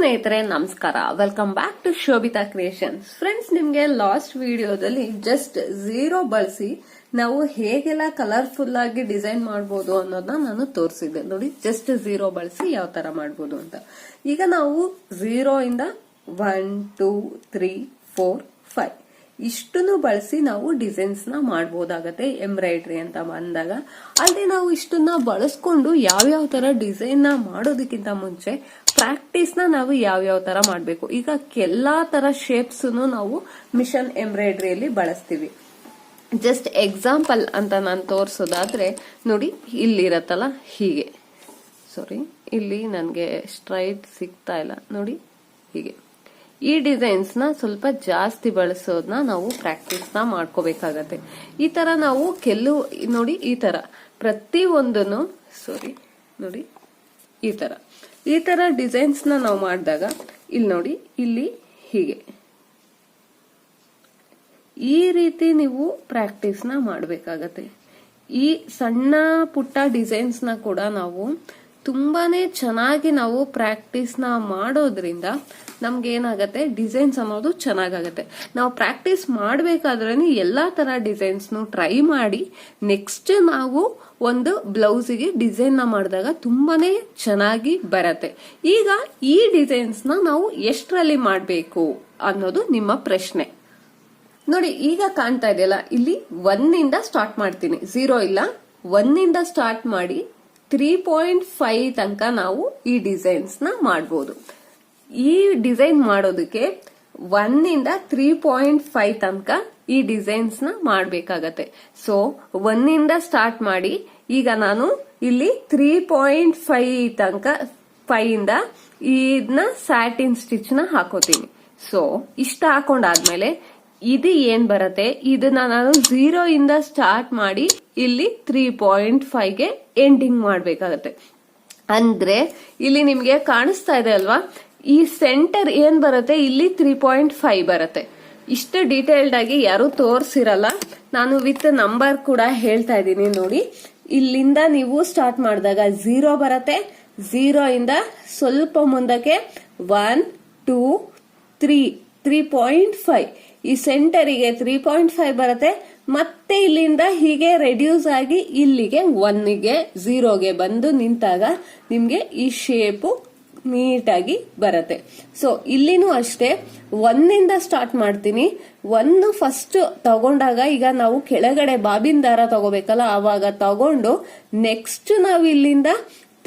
ಸ್ನೇಹಿತರೆ, ನಮಸ್ಕಾರ. Welcome back to Shobhita creations friends ನಿಮ್ಗೆ ಲಾಸ್ಟ್ ವಿಡಿಯೋದಲ್ಲಿ ಜಸ್ಟ್ ಝೀರೋ ಬಳಸಿ ನಾವು ಹೇಗೆಲ್ಲ ಕಲರ್ಫುಲ್ ಆಗಿ ಡಿಸೈನ್ ಮಾಡಬಹುದು ಅನ್ನೋದನ್ನ ನಾನು ತೋರಿಸಿದ್ದೆ. ನೋಡಿ ಜಸ್ಟ್ ಝೀರೋ ಬಳಸಿ ಯಾವ ತರ ಮಾಡಬಹುದು ಅಂತ. ಈಗ ನಾವು ಝೀರೋ ಇಂದ ಒನ್ ಟೂ ತ್ರೀ ಫೋರ್ ಇಷ್ಟನ್ನು ಬಳಸಿ ನಾವು ಡಿಸೈನ್ಸ್ನ ಮಾಡಬಹುದಾಗತ್ತೆ ಎಂಬ್ರಾಯ್ಡ್ರಿ ಅಂತ ಬಂದಾಗ. ಅಲ್ಲದೆ ನಾವು ಇಷ್ಟನ್ನ ಬಳಸ್ಕೊಂಡು ಯಾವ್ಯಾವ ತರ ಡಿಸೈನ್ನ ಮಾಡೋದಕ್ಕಿಂತ ಮುಂಚೆ ಪ್ರಾಕ್ಟೀಸ್ನ ನಾವು ಯಾವ್ಯಾವ ತರ ಮಾಡಬೇಕು. ಈಗ ಎಲ್ಲಾ ತರ ಶೇಪ್ಸ್ ನಾವು ಮಿಷನ್ ಎಂಬ್ರಾಯ್ಡ್ರಿಯಲ್ಲಿ ಬಳಸ್ತೀವಿ. ಜಸ್ಟ್ ಎಕ್ಸಾಂಪಲ್ ಅಂತ ನಾನು ತೋರಿಸೋದಾದ್ರೆ, ನೋಡಿ ಇಲ್ಲಿರತ್ತಲ್ಲ ಹೀಗೆ. ಸಾರಿ ಇಲ್ಲಿ ನನಗೆ ಸ್ಟ್ರೈಟ್ ಸಿಗ್ತಾ ಇಲ್ಲ. ನೋಡಿ, ಹೀಗೆ. ಈ ಡಿಸೈನ್ಸ್ನ ಸ್ವಲ್ಪ ಜಾಸ್ತಿ ಬಳಸೋದನ್ನ ನಾವು ಪ್ರಾಕ್ಟೀಸ್ನ ಮಾಡ್ಕೋಬೇಕಾಗತ್ತೆ. ಈ ತರ ನಾವು ಕೆಲವು, ನೋಡಿ ಈ ತರ. ಪ್ರತಿ ಒಂದನ್ನು ಸಾರಿ ನೋಡಿ, ಈ ತರ. ಈ ತರ ಡಿಸೈನ್ಸ್ನ ನಾವು ಮಾಡಿದಾಗ, ಇಲ್ಲಿ ನೋಡಿ, ಇಲ್ಲಿ ಹೀಗೆ. ಈ ರೀತಿ ನೀವು ಪ್ರಾಕ್ಟೀಸ್ನ ಮಾಡಬೇಕಾಗತ್ತೆ. ಈ ಸಣ್ಣ ಪುಟ್ಟ ಡಿಸೈನ್ಸ್ನ ಕೂಡ ನಾವು ತುಂಬಾನೇ ಚೆನ್ನಾಗಿ ನಾವು ಪ್ರಾಕ್ಟೀಸ್ನ ಮಾಡೋದ್ರಿಂದ ನಮ್ಗೆ ಏನಾಗತ್ತೆ? ಡಿಸೈನ್ಸ್ ಅನ್ನೋದು ಚೆನ್ನಾಗಾಗತ್ತೆ. ನಾವು ಪ್ರಾಕ್ಟೀಸ್ ಮಾಡಬೇಕಾದ್ರೆ ಎಲ್ಲಾ ತರ ಡಿಸೈನ್ಸ್ ಟ್ರೈ ಮಾಡಿ ನೆಕ್ಸ್ಟ್ ನಾವು ಒಂದು ಬ್ಲೌಸಿಗೆ ಡಿಸೈನ್ನ ಮಾಡಿದಾಗ ತುಂಬಾನೇ ಚೆನ್ನಾಗಿ ಬರತ್ತೆ. ಈಗ ಈ ಡಿಸೈನ್ಸ್ನ ನಾವು ಎಷ್ಟರಲ್ಲಿ ಮಾಡಬೇಕು ಅನ್ನೋದು ನಿಮ್ಮ ಪ್ರಶ್ನೆ. ನೋಡಿ, ಈಗ ಕಾಣ್ತಾ ಇದೆಯಲ್ಲ, ಇಲ್ಲಿ ಒನ್ನಿಂದ ಸ್ಟಾರ್ಟ್ ಮಾಡ್ತೀನಿ. ಝೀರೋ ಇಲ್ಲ ಒನ್ನಿಂದ ಸ್ಟಾರ್ಟ್ ಮಾಡಿ ತ್ರೀ ಪಾಯಿಂಟ್ ಫೈವ್ ತನಕ ನಾವು ಈ ಡಿಸೈನ್ಸ್ನ ಮಾಡಬಹುದು ಈ ಡಿಸೈನ್ ಮಾಡೋದಕ್ಕೆ ಒನ್ನಿಂದ ತ್ರೀ ಪಾಯಿಂಟ್ ಫೈವ್ ತನಕ ಈ ಡಿಸೈನ್ಸ್ನ ಮಾಡಬೇಕಾಗತ್ತೆ. ಸೊ ಒನ್ನಿಂದ ಸ್ಟಾರ್ಟ್ ಮಾಡಿ, ಈಗ ನಾನು ಇಲ್ಲಿ ತ್ರೀ ಪಾಯಿಂಟ್ ಫೈವ್ ತನಕ ಫೈವ್ ಇಂದ ಇದನ್ನ ಸ್ಯಾಟಿನ್ ಸ್ಟಿಚ್ನ ಹಾಕೋತೀನಿ. ಸೊ ಇಷ್ಟ ಹಾಕೊಂಡಾದ್ಮೇಲೆ ಇದು ಏನ್ ಬರತ್ತೆ? ಇದನ್ನ ನಾನು ಝೀರೋ ಇಂದ ಸ್ಟಾರ್ಟ್ ಮಾಡಿ ಇಲ್ಲಿ ತ್ರೀ ಪಾಯಿಂಟ್ ಫೈವ್ಗೆ ಎಂಡಿಂಗ್ ಮಾಡ್ಬೇಕಾಗತ್ತೆ. ಅಂದ್ರೆ ಇಲ್ಲಿ ನಿಮ್ಗೆ ಕಾಣಿಸ್ತಾ ಇದೆ ಅಲ್ವಾ? ಈ ಸೆಂಟರ್ ಏನ್ ಬರುತ್ತೆ? ಇಲ್ಲಿ ತ್ರೀ ಪಾಯಿಂಟ್ ಫೈವ್ ಬರುತ್ತೆ. ಇಷ್ಟು ಡೀಟೇಲ್ಡ್ ಆಗಿ ಯಾರು ತೋರಿಸಿರಲ್ಲ. ನಾನು ವಿತ್ ನಂಬರ್ ಕೂಡ ಹೇಳ್ತಾ ಇದ್ದೀನಿ ನೋಡಿ. ಇಲ್ಲಿಂದ ನೀವು ಸ್ಟಾರ್ಟ್ ಮಾಡಿದಾಗ ಝೀರೋ ಬರುತ್ತೆ. ಝೀರೋ ಇಂದ ಸ್ವಲ್ಪ ಮುಂದಕ್ಕೆ one two three three point five ಈ ಸೆಂಟರಿಗೆ ತ್ರೀ ಪಾಯಿಂಟ್ ಫೈವ್ ಬರುತ್ತೆ. ಮತ್ತೆ ಇಲ್ಲಿಂದ ಹೀಗೆ ರೆಡ್ಯೂಸ್ ಆಗಿ ಇಲ್ಲಿಗೆ ಒನ್ಗೆ ಝೀರೋಗೆ ಬಂದು ನಿಂತಾಗ ನಿಮ್ಗೆ ಈ ಶೇಪು ನೀಟಾಗಿ ಬರುತ್ತೆ. ಸೊ ಇಲ್ಲಿನೂ ಅಷ್ಟೇ ಒಂದಿಂದ ಸ್ಟಾರ್ಟ್ ಮಾಡ್ತೀನಿ. ಒಂದು ಫಸ್ಟ್ ತಗೊಂಡಾಗ ಈಗ ನಾವು ಕೆಳಗಡೆ ಬಾಬಿನ್ ದಾರ ತಗೋಬೇಕಲ್ಲ, ಆವಾಗ ತಗೊಂಡು ನೆಕ್ಸ್ಟ್ ನಾವು ಇಲ್ಲಿಂದ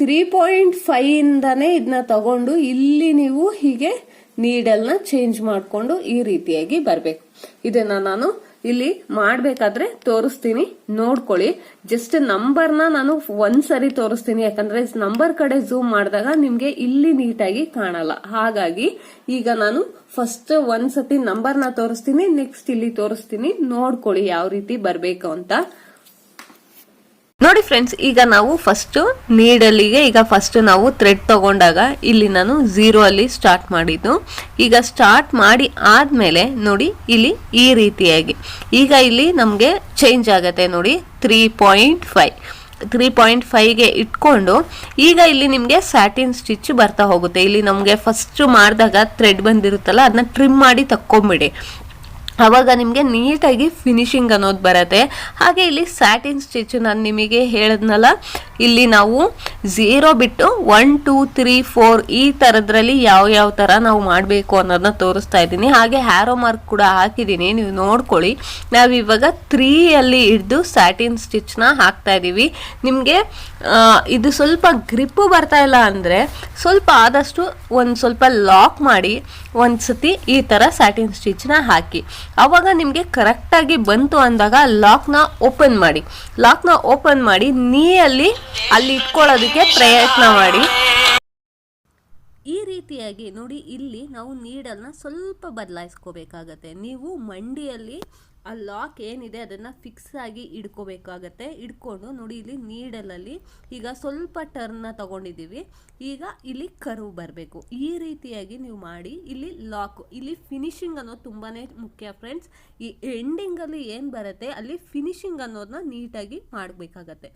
ತ್ರೀ ಪಾಯಿಂಟ್ ಫೈವ್ ಇಂದಾನೆ ಇದನ್ನ ತಗೊಂಡು ಇಲ್ಲಿ ನೀವು ಹೀಗೆ ನೀಡಲ್ನ ಚೇಂಜ್ ಮಾಡಿಕೊಂಡು ಈ ರೀತಿಯಾಗಿ ಬರಬೇಕು. ಇದನ್ನ ನಾನು ಇಲ್ಲಿ ಮಾಡ್ಬೇಕಾದ್ರೆ ತೋರಿಸ್ತೀನಿ. ನೋಡ್ಕೊಳ್ಳಿ. ಜಸ್ಟ್ ನಂಬರ್ನ ನಾನು ಒಂದ್ಸರಿ ತೋರಿಸ್ತೀನಿ. ಯಾಕಂದ್ರೆ ನಂಬರ್ ಕಡೆ ಝೂಮ್ ಮಾಡಿದಾಗ ನಿಮ್ಗೆ ಇಲ್ಲಿ ನೀಟಾಗಿ ಕಾಣಲ್ಲ. ಹಾಗಾಗಿ ಈಗ ನಾನು ಫಸ್ಟ್ ಒಂದ್ಸತಿ ನಂಬರ್ನ ತೋರಿಸ್ತೀನಿ. ನೆಕ್ಸ್ಟ್ ಇಲ್ಲಿ ತೋರಿಸ್ತೀನಿ. ನೋಡ್ಕೊಳ್ಳಿ ಯಾವ ರೀತಿ ಬರ್ಬೇಕು ಅಂತ. ನೋಡಿ ಫ್ರೆಂಡ್ಸ್ ಈಗ ನಾವು ಫಸ್ಟ್ ನೀಡಲ್ಲಿಗೆ ಈಗ ಫಸ್ಟ್ ನಾವು ಥ್ರೆಡ್ ತಗೊಂಡಾಗ ಇಲ್ಲಿ ನಾನು ಝೀರೋ ಅಲ್ಲಿ ಸ್ಟಾರ್ಟ್ ಮಾಡಿದ್ದು. ಈಗ ಸ್ಟಾರ್ಟ್ ಮಾಡಿ ಆದ್ಮೇಲೆ ನೋಡಿ ಇಲ್ಲಿ ಈ ರೀತಿಯಾಗಿ. ಈಗ ಇಲ್ಲಿ ನಮಗೆ ಚೇಂಜ್ ಆಗುತ್ತೆ ನೋಡಿ three point five three point ಫೈವ್ಗೆ ಇಟ್ಕೊಂಡು ಈಗ ಇಲ್ಲಿ ನಿಮಗೆ ಸ್ಯಾಟಿನ್ ಸ್ಟಿಚ್ ಬರ್ತಾ ಹೋಗುತ್ತೆ. ಇಲ್ಲಿ ನಮಗೆ ಫಸ್ಟ್ ಮಾಡಿದಾಗ ಥ್ರೆಡ್ ಬಂದಿರುತ್ತಲ್ಲ, ಅದನ್ನ ಟ್ರಿಮ್ ಮಾಡಿ ತಕ್ಕೊಂಬಿಡಿ. ಅವಾಗ ನಿಮಗೆ ನೀಟಾಗಿ ಫಿನಿಶಿಂಗ್ ಅನ್ನೋದು ಬರುತ್ತೆ. ಹಾಗೆ ಇಲ್ಲಿ ಸ್ಯಾಟಿನ್ ಸ್ಟಿಚ್ ನಾನು ನಿಮಗೆ ಹೇಳಿದ್ನಲ್ಲ, ಇಲ್ಲಿ ನಾವು ಝೀರೋ ಬಿಟ್ಟು ಒನ್ ಟೂ ತ್ರೀ ಫೋರ್ ಈ ಥರದ್ರಲ್ಲಿ ಯಾವ ಯಾವ ಥರ ನಾವು ಮಾಡಬೇಕು ಅನ್ನೋದನ್ನ ತೋರಿಸ್ತಾ ಇದ್ದೀನಿ. ಹಾಗೆ ಹ್ಯಾರೋ ಮಾರ್ಕ್ ಕೂಡ ಹಾಕಿದ್ದೀನಿ, ನೀವು ನೋಡ್ಕೊಳ್ಳಿ. ನಾವು ಇವಾಗ ತ್ರೀಯಲ್ಲಿ ಹಿಡ್ದು ಸ್ಯಾಟಿನ್ ಸ್ಟಿಚ್ನ ಹಾಕ್ತಾ ಇದ್ದೀವಿ ನಿಮಗೆ ಇದು ಸ್ವಲ್ಪ ಗ್ರಿಪ್ಪು ಬರ್ತಾ ಇಲ್ಲ ಅಂದರೆ ಸ್ವಲ್ಪ ಆದಷ್ಟು ಒಂದು ಸ್ವಲ್ಪ ಲಾಕ್ ಮಾಡಿ ಒಂದು ಸತಿ ಈ ಥರ ಸ್ಯಾಟಿನ್ ಸ್ಟಿಚ್ನ ಹಾಕಿ. ಅವಾಗ ನಿಮಗೆ ಕರೆಕ್ಟಾಗಿ ಬಂತು ಅಂದಾಗ ಲಾಕ್ನ ಓಪನ್ ಮಾಡಿ. ಲಾಕ್ನ ಓಪನ್ ಮಾಡಿ ನೀಯಲ್ಲಿ ಅಲ್ಲಿ ಇಟ್ಕೊಳ್ಳೋದಕ್ಕೆ ಪ್ರಯತ್ನ ಮಾಡಿ. ಈ ರೀತಿಯಾಗಿ ನೋಡಿ ಇಲ್ಲಿ ನಾವು ನೀಡಲ್ನ ಸ್ವಲ್ಪ ಬದಲಾಯಿಸ್ಕೋಬೇಕಾಗತ್ತೆ. ನೀವು ಮಂಡಿಯಲ್ಲಿ ಆ ಲಾಕ್ ಏನಿದೆ ಅದನ್ನು ಫಿಕ್ಸ್ ಆಗಿ ಇಡ್ಕೋಬೇಕಾಗತ್ತೆ. ಇಡ್ಕೊಂಡು ನೋಡಿ ಇಲ್ಲಿ ನೀಡಲಲ್ಲಿ ಈಗ ಸ್ವಲ್ಪ ಟರ್ನ ತಗೊಂಡಿದ್ದೀವಿ. ಈಗ ಇಲ್ಲಿ ಕರು ಬರಬೇಕು. ಈ ರೀತಿಯಾಗಿ ನೀವು ಮಾಡಿ ಇಲ್ಲಿ ಲಾಕ್ ಇಲ್ಲಿ ಫಿನಿಶಿಂಗ್ ಅನ್ನೋದು ತುಂಬಾ ಮುಖ್ಯ ಫ್ರೆಂಡ್ಸ್ ಈ ಎಂಡಿಂಗಲ್ಲಿ ಏನು ಬರುತ್ತೆ, ಅಲ್ಲಿ ಫಿನಿಶಿಂಗ್ ಅನ್ನೋದನ್ನ ನೀಟಾಗಿ ಮಾಡಬೇಕಾಗತ್ತೆ.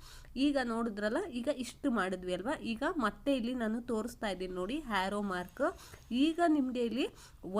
ಈಗ ನೋಡಿದ್ರಲ್ಲ, ಈಗ ಇಷ್ಟು ಮಾಡಿದ್ವಿ ಅಲ್ವಾ? ಈಗ ಮತ್ತೆ ಇಲ್ಲಿ ನಾನು ತೋರಿಸ್ತಾ ಇದ್ದೀನಿ ನೋಡಿ ಹ್ಯಾರೋ ಮಾರ್ಕ್ ಈಗ ನಿಮಗೆ ಇಲ್ಲಿ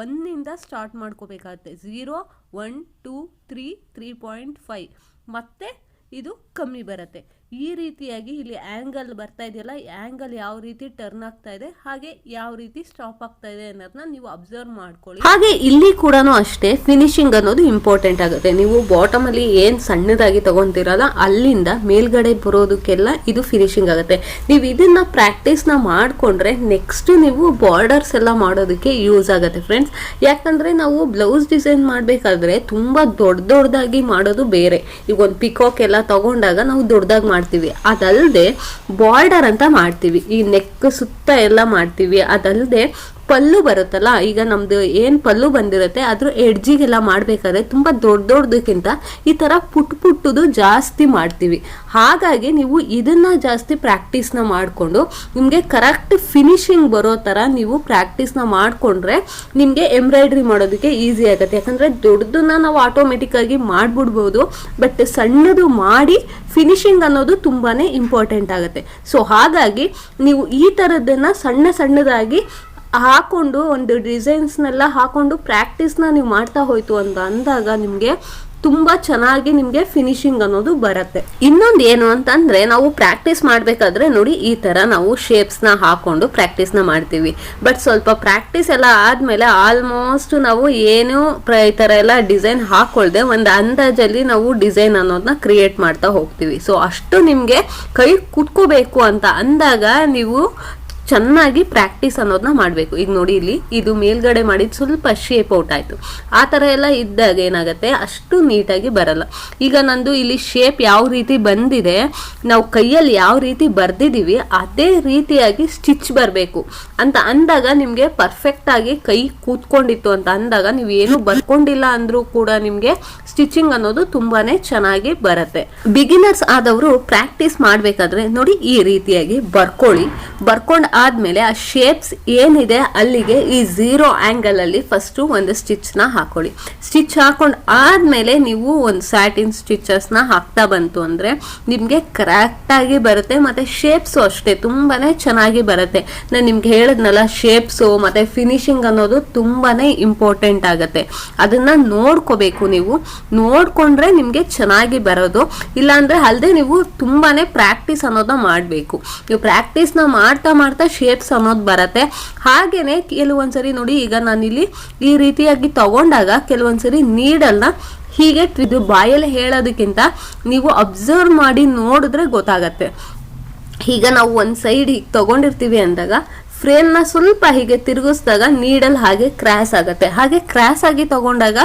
ಒನ್ನಿಂದ ಸ್ಟಾರ್ಟ್ ಮಾಡ್ಕೋಬೇಕಾಗತ್ತೆ. Zero one two three three point five. ಮತ್ತೆ ಇದು ಕಮ್ಮಿ ಬರುತ್ತೆ. ಈ ರೀತಿಯಾಗಿ ಇಲ್ಲಿ ಆ್ಯಂಗಲ್ ಬರ್ತಾ ಇದೆಯಲ್ಲ ಆ್ಯಂಗಲ್ ಯಾವ ರೀತಿ ಟರ್ನ್ ಆಗ್ತಾ ಇದೆ, ಹಾಗೆ ಯಾವ ರೀತಿ ಸ್ಟಾಪ್ ಆಗ್ತಾ ಇದೆ ಅನ್ನೋದನ್ನ ನೀವು ಅಬ್ಸರ್ವ್ ಮಾಡ್ಕೊಳ್ಳಿ. ಹಾಗೆ ಇಲ್ಲಿ ಕೂಡ ಅಷ್ಟೇ ಫಿನಿಶಿಂಗ್ ಅನ್ನೋದು ಇಂಪಾರ್ಟೆಂಟ್ ಆಗುತ್ತೆ. ನೀವು ಬಾಟಮ್ ಅಲ್ಲಿ ಏನ್ ಸಣ್ಣದಾಗಿ ತಗೊಂತಿರಲ್ಲ, ಅಲ್ಲಿಂದ ಮೇಲ್ಗಡೆ ಬರೋದಕ್ಕೆಲ್ಲ ಇದು ಫಿನಿಶಿಂಗ್ ಆಗುತ್ತೆ. ನೀವು ಇದನ್ನ ಪ್ರಾಕ್ಟೀಸ್ನ ಮಾಡ್ಕೊಂಡ್ರೆ ನೆಕ್ಸ್ಟ್ ನೀವು ಬಾರ್ಡರ್ಸ್ ಎಲ್ಲ ಮಾಡೋದಕ್ಕೆ ಯೂಸ್ ಆಗುತ್ತೆ ಫ್ರೆಂಡ್ಸ್ ಯಾಕಂದ್ರೆ ನಾವು ಬ್ಲೌಸ್ ಡಿಸೈನ್ ಮಾಡ್ಬೇಕಾದ್ರೆ ತುಂಬಾ ದೊಡ್ಡ ದೊಡ್ಡದಾಗಿ ಮಾಡೋದು ಬೇರೆ. ಈಗ ಒಂದು ಪಿಕಾಕ್ ಎಲ್ಲ ತಗೊಂಡಾಗ ನಾವು ದೊಡ್ಡದಾಗಿ ಮಾಡ್ತೀವಿ. ಅದಲ್ಲದೆ ಬಾರ್ಡರ್ ಅಂತ ಮಾಡ್ತೀವಿ. ಈ ನೆಕ್ ಸುತ್ತ ಎಲ್ಲ ಮಾಡ್ತೀವಿ. ಅದಲ್ಲದೆ ಪಲ್ಲು ಬರುತ್ತಲ್ಲ, ಈಗ ನಮ್ದು ಏನ್ ಪಲ್ಲು ಬಂದಿರುತ್ತೆ, ಅದ್ರ ಎಡ್ಜಿಗೆಲ್ಲ ಮಾಡ್ಬೇಕಾದ್ರೆ ತುಂಬಾ ದೊಡ್ಡ ದೊಡ್ಡದಕ್ಕಿಂತ ಈ ತರ ಪುಟ್ ಪುಟ್ಟದು ಜಾಸ್ತಿ ಮಾಡ್ತೀವಿ. ಹಾಗಾಗಿ ನೀವು ಇದನ್ನ ಜಾಸ್ತಿ ಪ್ರಾಕ್ಟೀಸ್ನ ಮಾಡಿಕೊಂಡು, ನಿಮಗೆ ಕರೆಕ್ಟ್ ಫಿನಿಶಿಂಗ್ ಬರೋ ತರ ನೀವು ಪ್ರಾಕ್ಟೀಸ್ನ ಮಾಡಿಕೊಂಡ್ರೆ ನಿಮಗೆ ಎಂಬ್ರಾಯ್ಡ್ರಿ ಮಾಡೋದಕ್ಕೆ ಈಸಿ ಆಗುತ್ತೆ. ಯಾಕಂದ್ರೆ ದೊಡ್ಡದನ್ನ ನಾವು ಆಟೋಮೆಟಿಕ್ ಆಗಿ ಮಾಡ್ಬಿಡ್ಬೋದು ಬಟ್ ಸಣ್ಣದು ಮಾಡಿ ಫಿನಿಶಿಂಗ್ ಅನ್ನೋದು ತುಂಬಾನೇ ಇಂಪಾರ್ಟೆಂಟ್ ಆಗುತ್ತೆ. ಸೊ ಹಾಗಾಗಿ ನೀವು ಈ ತರದನ್ನ ಸಣ್ಣ ಸಣ್ಣದಾಗಿ ಹಾಕೊಂಡು ಒಂದು ಡಿಸೈನ್ಸ್ನೆಲ್ಲ ಹಾಕೊಂಡು ಪ್ರಾಕ್ಟೀಸ್ನ ನೀವು ಮಾಡ್ತಾ ಹೋಯ್ತು ಅಂತ ಅಂದಾಗ ನಿಮಗೆ ತುಂಬ ಚೆನ್ನಾಗಿ ನಿಮಗೆ ಫಿನಿಶಿಂಗ್ ಅನ್ನೋದು ಬರುತ್ತೆ. ಇನ್ನೊಂದು ಏನು ಅಂತಂದರೆ ನಾವು ಪ್ರಾಕ್ಟೀಸ್ ಮಾಡಬೇಕಾದ್ರೆ ನೋಡಿ ಈ ಥರ ನಾವು ಶೇಪ್ಸ್ನ ಹಾಕೊಂಡು ಪ್ರಾಕ್ಟೀಸ್ನ ಮಾಡ್ತೀವಿ. ಬಟ್ ಸ್ವಲ್ಪ ಪ್ರಾಕ್ಟೀಸ್ ಎಲ್ಲ ಆದಮೇಲೆ ಆಲ್ಮೋಸ್ಟ್ ನಾವು ಏನು ಈ ಥರ ಎಲ್ಲ ಡಿಸೈನ್ ಹಾಕ್ಕೊಳ್ದೆ ಒಂದು ಅಂದಾಜಲ್ಲಿ ನಾವು ಡಿಸೈನ್ ಅನ್ನೋದನ್ನ ಕ್ರಿಯೇಟ್ ಮಾಡ್ತಾ ಹೋಗ್ತೀವಿ. ಸೊ ಅಷ್ಟು ನಿಮಗೆ ಕೈ ಕುಟ್ಕೋಬೇಕು ಅಂತ ಅಂದಾಗ ನೀವು ಚೆನ್ನಾಗಿ ಪ್ರಾಕ್ಟೀಸ್ ಅನ್ನೋದನ್ನ ಮಾಡಬೇಕು. ಈಗ ನೋಡಿ ಇಲ್ಲಿ, ಇದು ಮೇಲ್ಗಡೆ ಮಾಡಿದ ಸ್ವಲ್ಪ ಶೇಪ್ ಔಟ್ ಆಯಿತು. ಆ ಥರ ಎಲ್ಲ ಇದ್ದಾಗ ಏನಾಗುತ್ತೆ? ಅಷ್ಟು ನೀಟಾಗಿ ಬರಲ್ಲ. ಈಗ ನಂದು ಇಲ್ಲಿ ಶೇಪ್ ಯಾವ ರೀತಿ ಬಂದಿದೆ, ನಾವು ಕೈಯಲ್ಲಿ ಯಾವ ರೀತಿ ಬರ್ದಿದ್ದೀವಿ ಅದೇ ರೀತಿಯಾಗಿ ಸ್ಟಿಚ್ ಬರಬೇಕು ಅಂತ ಅಂದಾಗ ನಿಮಗೆ ಪರ್ಫೆಕ್ಟಾಗಿ ಕೈ ಕೂತ್ಕೊಂಡಿತ್ತು ಅಂತ ಅಂದಾಗ ನೀವು ಏನು ಬರ್ಕೊಂಡಿಲ್ಲ ಅಂದರೂ ಕೂಡ ನಿಮಗೆ ಸ್ಟಿಚಿಂಗ್ ಅನ್ನೋದು ತುಂಬಾನೇ ಚೆನ್ನಾಗಿ ಬರುತ್ತೆ. ಬಿಗಿನರ್ಸ್ ಆದವರು ಪ್ರಾಕ್ಟೀಸ್ ಮಾಡಬೇಕಾದ್ರೆ ನೋಡಿ ಈ ರೀತಿಯಾಗಿ ಬರ್ಕೊಳ್ಳಿ. ಬರ್ಕೊಂಡ್ ಆದ್ಮೇಲೆ ಆ ಶೇಪ್ಸ್ ಏನಿದೆ ಅಲ್ಲಿಗೆ ಈ ಝೀರೋ ಆ್ಯಂಗಲಲ್ಲಿ ಫಸ್ಟ್ ಒಂದು ಸ್ಟಿಚ್ನ ಹಾಕೊಳ್ಳಿ. ಸ್ಟಿಚ್ ಹಾಕೊಂಡು ಆದ್ಮೇಲೆ ನೀವು ಒಂದು ಸ್ಯಾಟಿನ್ ಸ್ಟಿಚಸ್ನ ಹಾಕ್ತಾ ಬಂತು ಅಂದರೆ ನಿಮಗೆ ಕರೆಕ್ಟಾಗಿ ಬರುತ್ತೆ ಮತ್ತು ಶೇಪ್ಸು ಅಷ್ಟೇ ತುಂಬಾ ಚೆನ್ನಾಗಿ ಬರುತ್ತೆ. ನಾನು ನಿಮ್ಗೆ ಹೇಳಿದ್ನಲ್ಲ ಶೇಪ್ಸು ಮತ್ತು ಫಿನಿಶಿಂಗ್ ಅನ್ನೋದು ತುಂಬಾ ಇಂಪಾರ್ಟೆಂಟ್ ಆಗುತ್ತೆ. ಅದನ್ನು ನೋಡ್ಕೋಬೇಕು ನೀವು. ನೋಡಿಕೊಂಡ್ರೆ ನಿಮಗೆ ಚೆನ್ನಾಗಿ ಬರೋದು. ಇಲ್ಲಾಂದರೆ ಅಲ್ಲದೆ ನೀವು ತುಂಬಾ ಪ್ರಾಕ್ಟೀಸ್ ಅನ್ನೋದನ್ನ ಮಾಡಬೇಕು. ನೀವು ಪ್ರಾಕ್ಟೀಸ್ನ ಮಾಡ್ತಾ ಮಾಡ್ತಾ ಶೇಪ್ಸ್ ಅನ್ನೋದು ಬರುತ್ತೆ. ಹಾಗೇನೆ ಕೆಲವೊಂದ್ಸರಿ ನೋಡಿ ಈಗ ನಾನಿಲ್ಲಿ ಈ ರೀತಿಯಾಗಿ ತಗೊಂಡಾಗ ಕೆಲವೊಂದ್ಸರಿ ನೀಡಲ್ನ ಹೀಗೆ ಇದು ಬಾಯಲ್ಲಿ ಹೇಳೋದಕ್ಕಿಂತ ನೀವು ಅಬ್ಸರ್ವ್ ಮಾಡಿ ನೋಡಿದ್ರೆ ಗೊತ್ತಾಗತ್ತೆ. ಈಗ ನಾವು ಒಂದು ಸೈಡ್ ಹೀಗೆ ತಗೊಂಡಿರ್ತೀವಿ ಅಂದಾಗ ಫ್ರೇಮ್ನ ಸ್ವಲ್ಪ ಹೀಗೆ ತಿರುಗಿಸಿದಾಗ ನೀಡಲ್ ಹಾಗೆ ಕ್ರಾಸ್ ಆಗುತ್ತೆ. ಹಾಗೆ ಕ್ರಾಸ್ ಆಗಿ ತಗೊಂಡಾಗ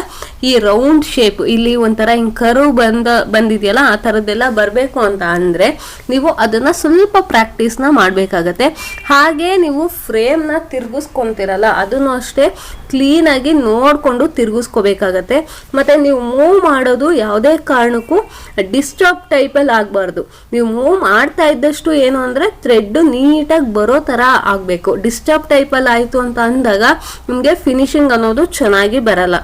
ಈ ರೌಂಡ್ ಶೇಪ್ ಇಲ್ಲಿ ಒಂಥರ ಹಿಂಗ್ ಕರು ಬಂದ, ಬಂದಿದೆಯಲ್ಲ, ಆ ಥರದ್ದೆಲ್ಲ ಬರಬೇಕು ಅಂತ ಅಂದರೆ ನೀವು ಅದನ್ನ ಸ್ವಲ್ಪ ಪ್ರಾಕ್ಟೀಸ್ನ ಮಾಡಬೇಕಾಗತ್ತೆ. ಹಾಗೆ ನೀವು ಫ್ರೇಮ್ನ ತಿರುಗಿಸ್ಕೊತಿರಲ್ಲ, ಅದನ್ನು ಅಷ್ಟೇ ಕ್ಲೀನಾಗಿ ನೋಡಿಕೊಂಡು ತಿರುಗಿಸ್ಕೋಬೇಕಾಗತ್ತೆ. ಮತ್ತು ನೀವು ಮೂವ್ ಮಾಡೋದು ಯಾವುದೇ ಕಾರಣಕ್ಕೂ ಡಿಸ್ಟರ್ಬ್ ಟೈಪಲ್ಲಿ ಆಗಬಾರ್ದು. ನೀವು ಮೂವ್ ಮಾಡ್ತಾ ಇದ್ದಷ್ಟು ಏನು ಅಂದರೆ ಥ್ರೆಡ್ ನೀಟಾಗಿ ಬರೋ ಥರ ಆಗಬೇಕು. ಡಿಸ್ಟರ್ಬ್ ಟೈಪಲ್ಲಿ ಆಯಿತು ಅಂತ ಅಂದಾಗ ನಿಮಗೆ ಫಿನಿಶಿಂಗ್ ಅನ್ನೋದು ಚೆನ್ನಾಗಿ ಬರಲ್ಲ.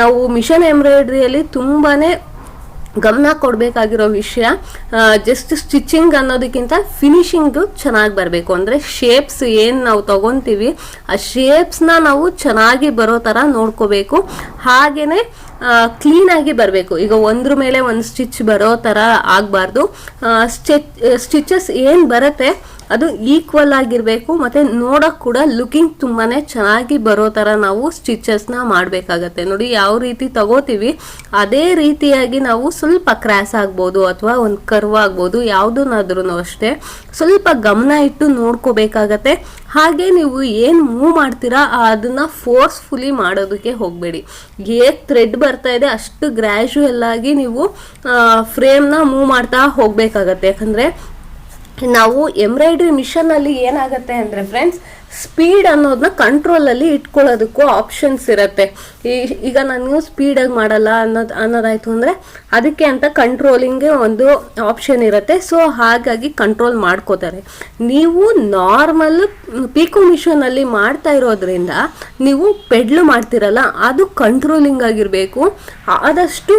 ನಾವು ಮಿಷನ್ ಎಂಬ್ರಾಯ್ಡ್ರಿಯಲ್ಲಿ ತುಂಬಾನೇ ಗಮನ ಕೊಡಬೇಕಾಗಿರೋ ವಿಷಯ ಜಸ್ಟ್ ಸ್ಟಿಚಿಂಗ್ ಅನ್ನೋದಕ್ಕಿಂತ ಫಿನಿಶಿಂಗು ಚೆನ್ನಾಗಿ ಬರಬೇಕು. ಅಂದರೆ ಶೇಪ್ಸ್ ಏನು ನಾವು ತಗೊತೀವಿ, ಆ ಶೇಪ್ಸ್ನ ನಾವು ಚೆನ್ನಾಗಿ ಬರೋ ಥರ ನೋಡ್ಕೋಬೇಕು. ಹಾಗೆಯೇ ಕ್ಲೀನಾಗಿ ಬರಬೇಕು. ಈಗ ಒಂದ್ರ ಮೇಲೆ ಒಂದು ಸ್ಟಿಚ್ ಬರೋ ಥರ ಆಗಬಾರ್ದು. ಸ್ಟಿಚ್ ಸ್ಟಿಚಸ್ ಏನು ಬರುತ್ತೆ, ಅದು ಈಕ್ವಲ್ ಆಗಿರಬೇಕು, ಮತ್ತು ನೋಡೋಕೆ ಕೂಡ ಲುಕಿಂಗ್ ತುಂಬಾ ಚೆನ್ನಾಗಿ ಬರೋ ಥರ ನಾವು ಸ್ಟಿಚಸ್ನ ಮಾಡಬೇಕಾಗತ್ತೆ. ನೋಡಿ, ಯಾವ ರೀತಿ ತಗೋತೀವಿ, ಅದೇ ರೀತಿಯಾಗಿ ನಾವು ಸ್ವಲ್ಪ ಕ್ರ್ಯಾಸ್ ಆಗ್ಬೋದು ಅಥವಾ ಒಂದು ಕರ್ವ್ ಆಗ್ಬೋದು ಯಾವುದನ್ನಾದ್ರೂ ಅಷ್ಟೇ. ಸ್ವಲ್ಪ ಗಮನ ಇಟ್ಟು ನೋಡ್ಕೋಬೇಕಾಗತ್ತೆ. ಹಾಗೆ ನೀವು ಏನು ಮೂವ್ ಮಾಡ್ತೀರಾ, ಅದನ್ನ ಫೋರ್ಸ್ಫುಲಿ ಮಾಡೋದಕ್ಕೆ ಹೋಗಬೇಡಿ. ಹೇಗೆ ಥ್ರೆಡ್ ಬರ್ತಾ ಇದೆ, ಅಷ್ಟು ಆಗಿ ನೀವು ಫ್ರೇಮ್ನ ಮೂವ್ ಮಾಡ್ತಾ ಹೋಗಬೇಕಾಗತ್ತೆ. ಯಾಕಂದರೆ, ನಾವು ಎಂಬ್ರಾಯ್ಡ್ರಿ ಮಿಷನ್ ಅಲ್ಲಿ ಏನಾಗುತ್ತೆ ಅಂದ್ರೆ ಫ್ರೆಂಡ್ಸ್ ಸ್ಪೀಡ್ ಅನ್ನೋದನ್ನ ಕಂಟ್ರೋಲ್ ಅಲ್ಲಿ ಇಟ್ಕೊಳ್ಳೋದಕ್ಕೂ ಆಪ್ಷನ್ಸ್ ಇರುತ್ತೆ. ಈಗ ನಾನು ಸ್ಪೀಡಾಗಿ ಮಾಡಲ್ಲ ಅನ್ನೋದು, ಅನ್ನೋದಾಯಿತು ಅಂದ್ರೆ ಅದಕ್ಕೆ ಅಂತ ಕಂಟ್ರೋಲಿಂಗ್ ಒಂದು ಆಪ್ಷನ್ ಇರುತ್ತೆ. ಸೊ ಹಾಗಾಗಿ ಕಂಟ್ರೋಲ್ ಮಾಡ್ಕೋತಾರೆ. ನೀವು ನಾರ್ಮಲ್ ಪೀಕೋ ಮಿಷನ್ ಅಲ್ಲಿ ಮಾಡ್ತಾ ಇರೋದ್ರಿಂದ ನೀವು ಪೆಡ್ಲು ಮಾಡ್ತಿರಲ್ಲ, ಅದು ಕಂಟ್ರೋಲಿಂಗ್ ಆಗಿರಬೇಕು. ಆದಷ್ಟು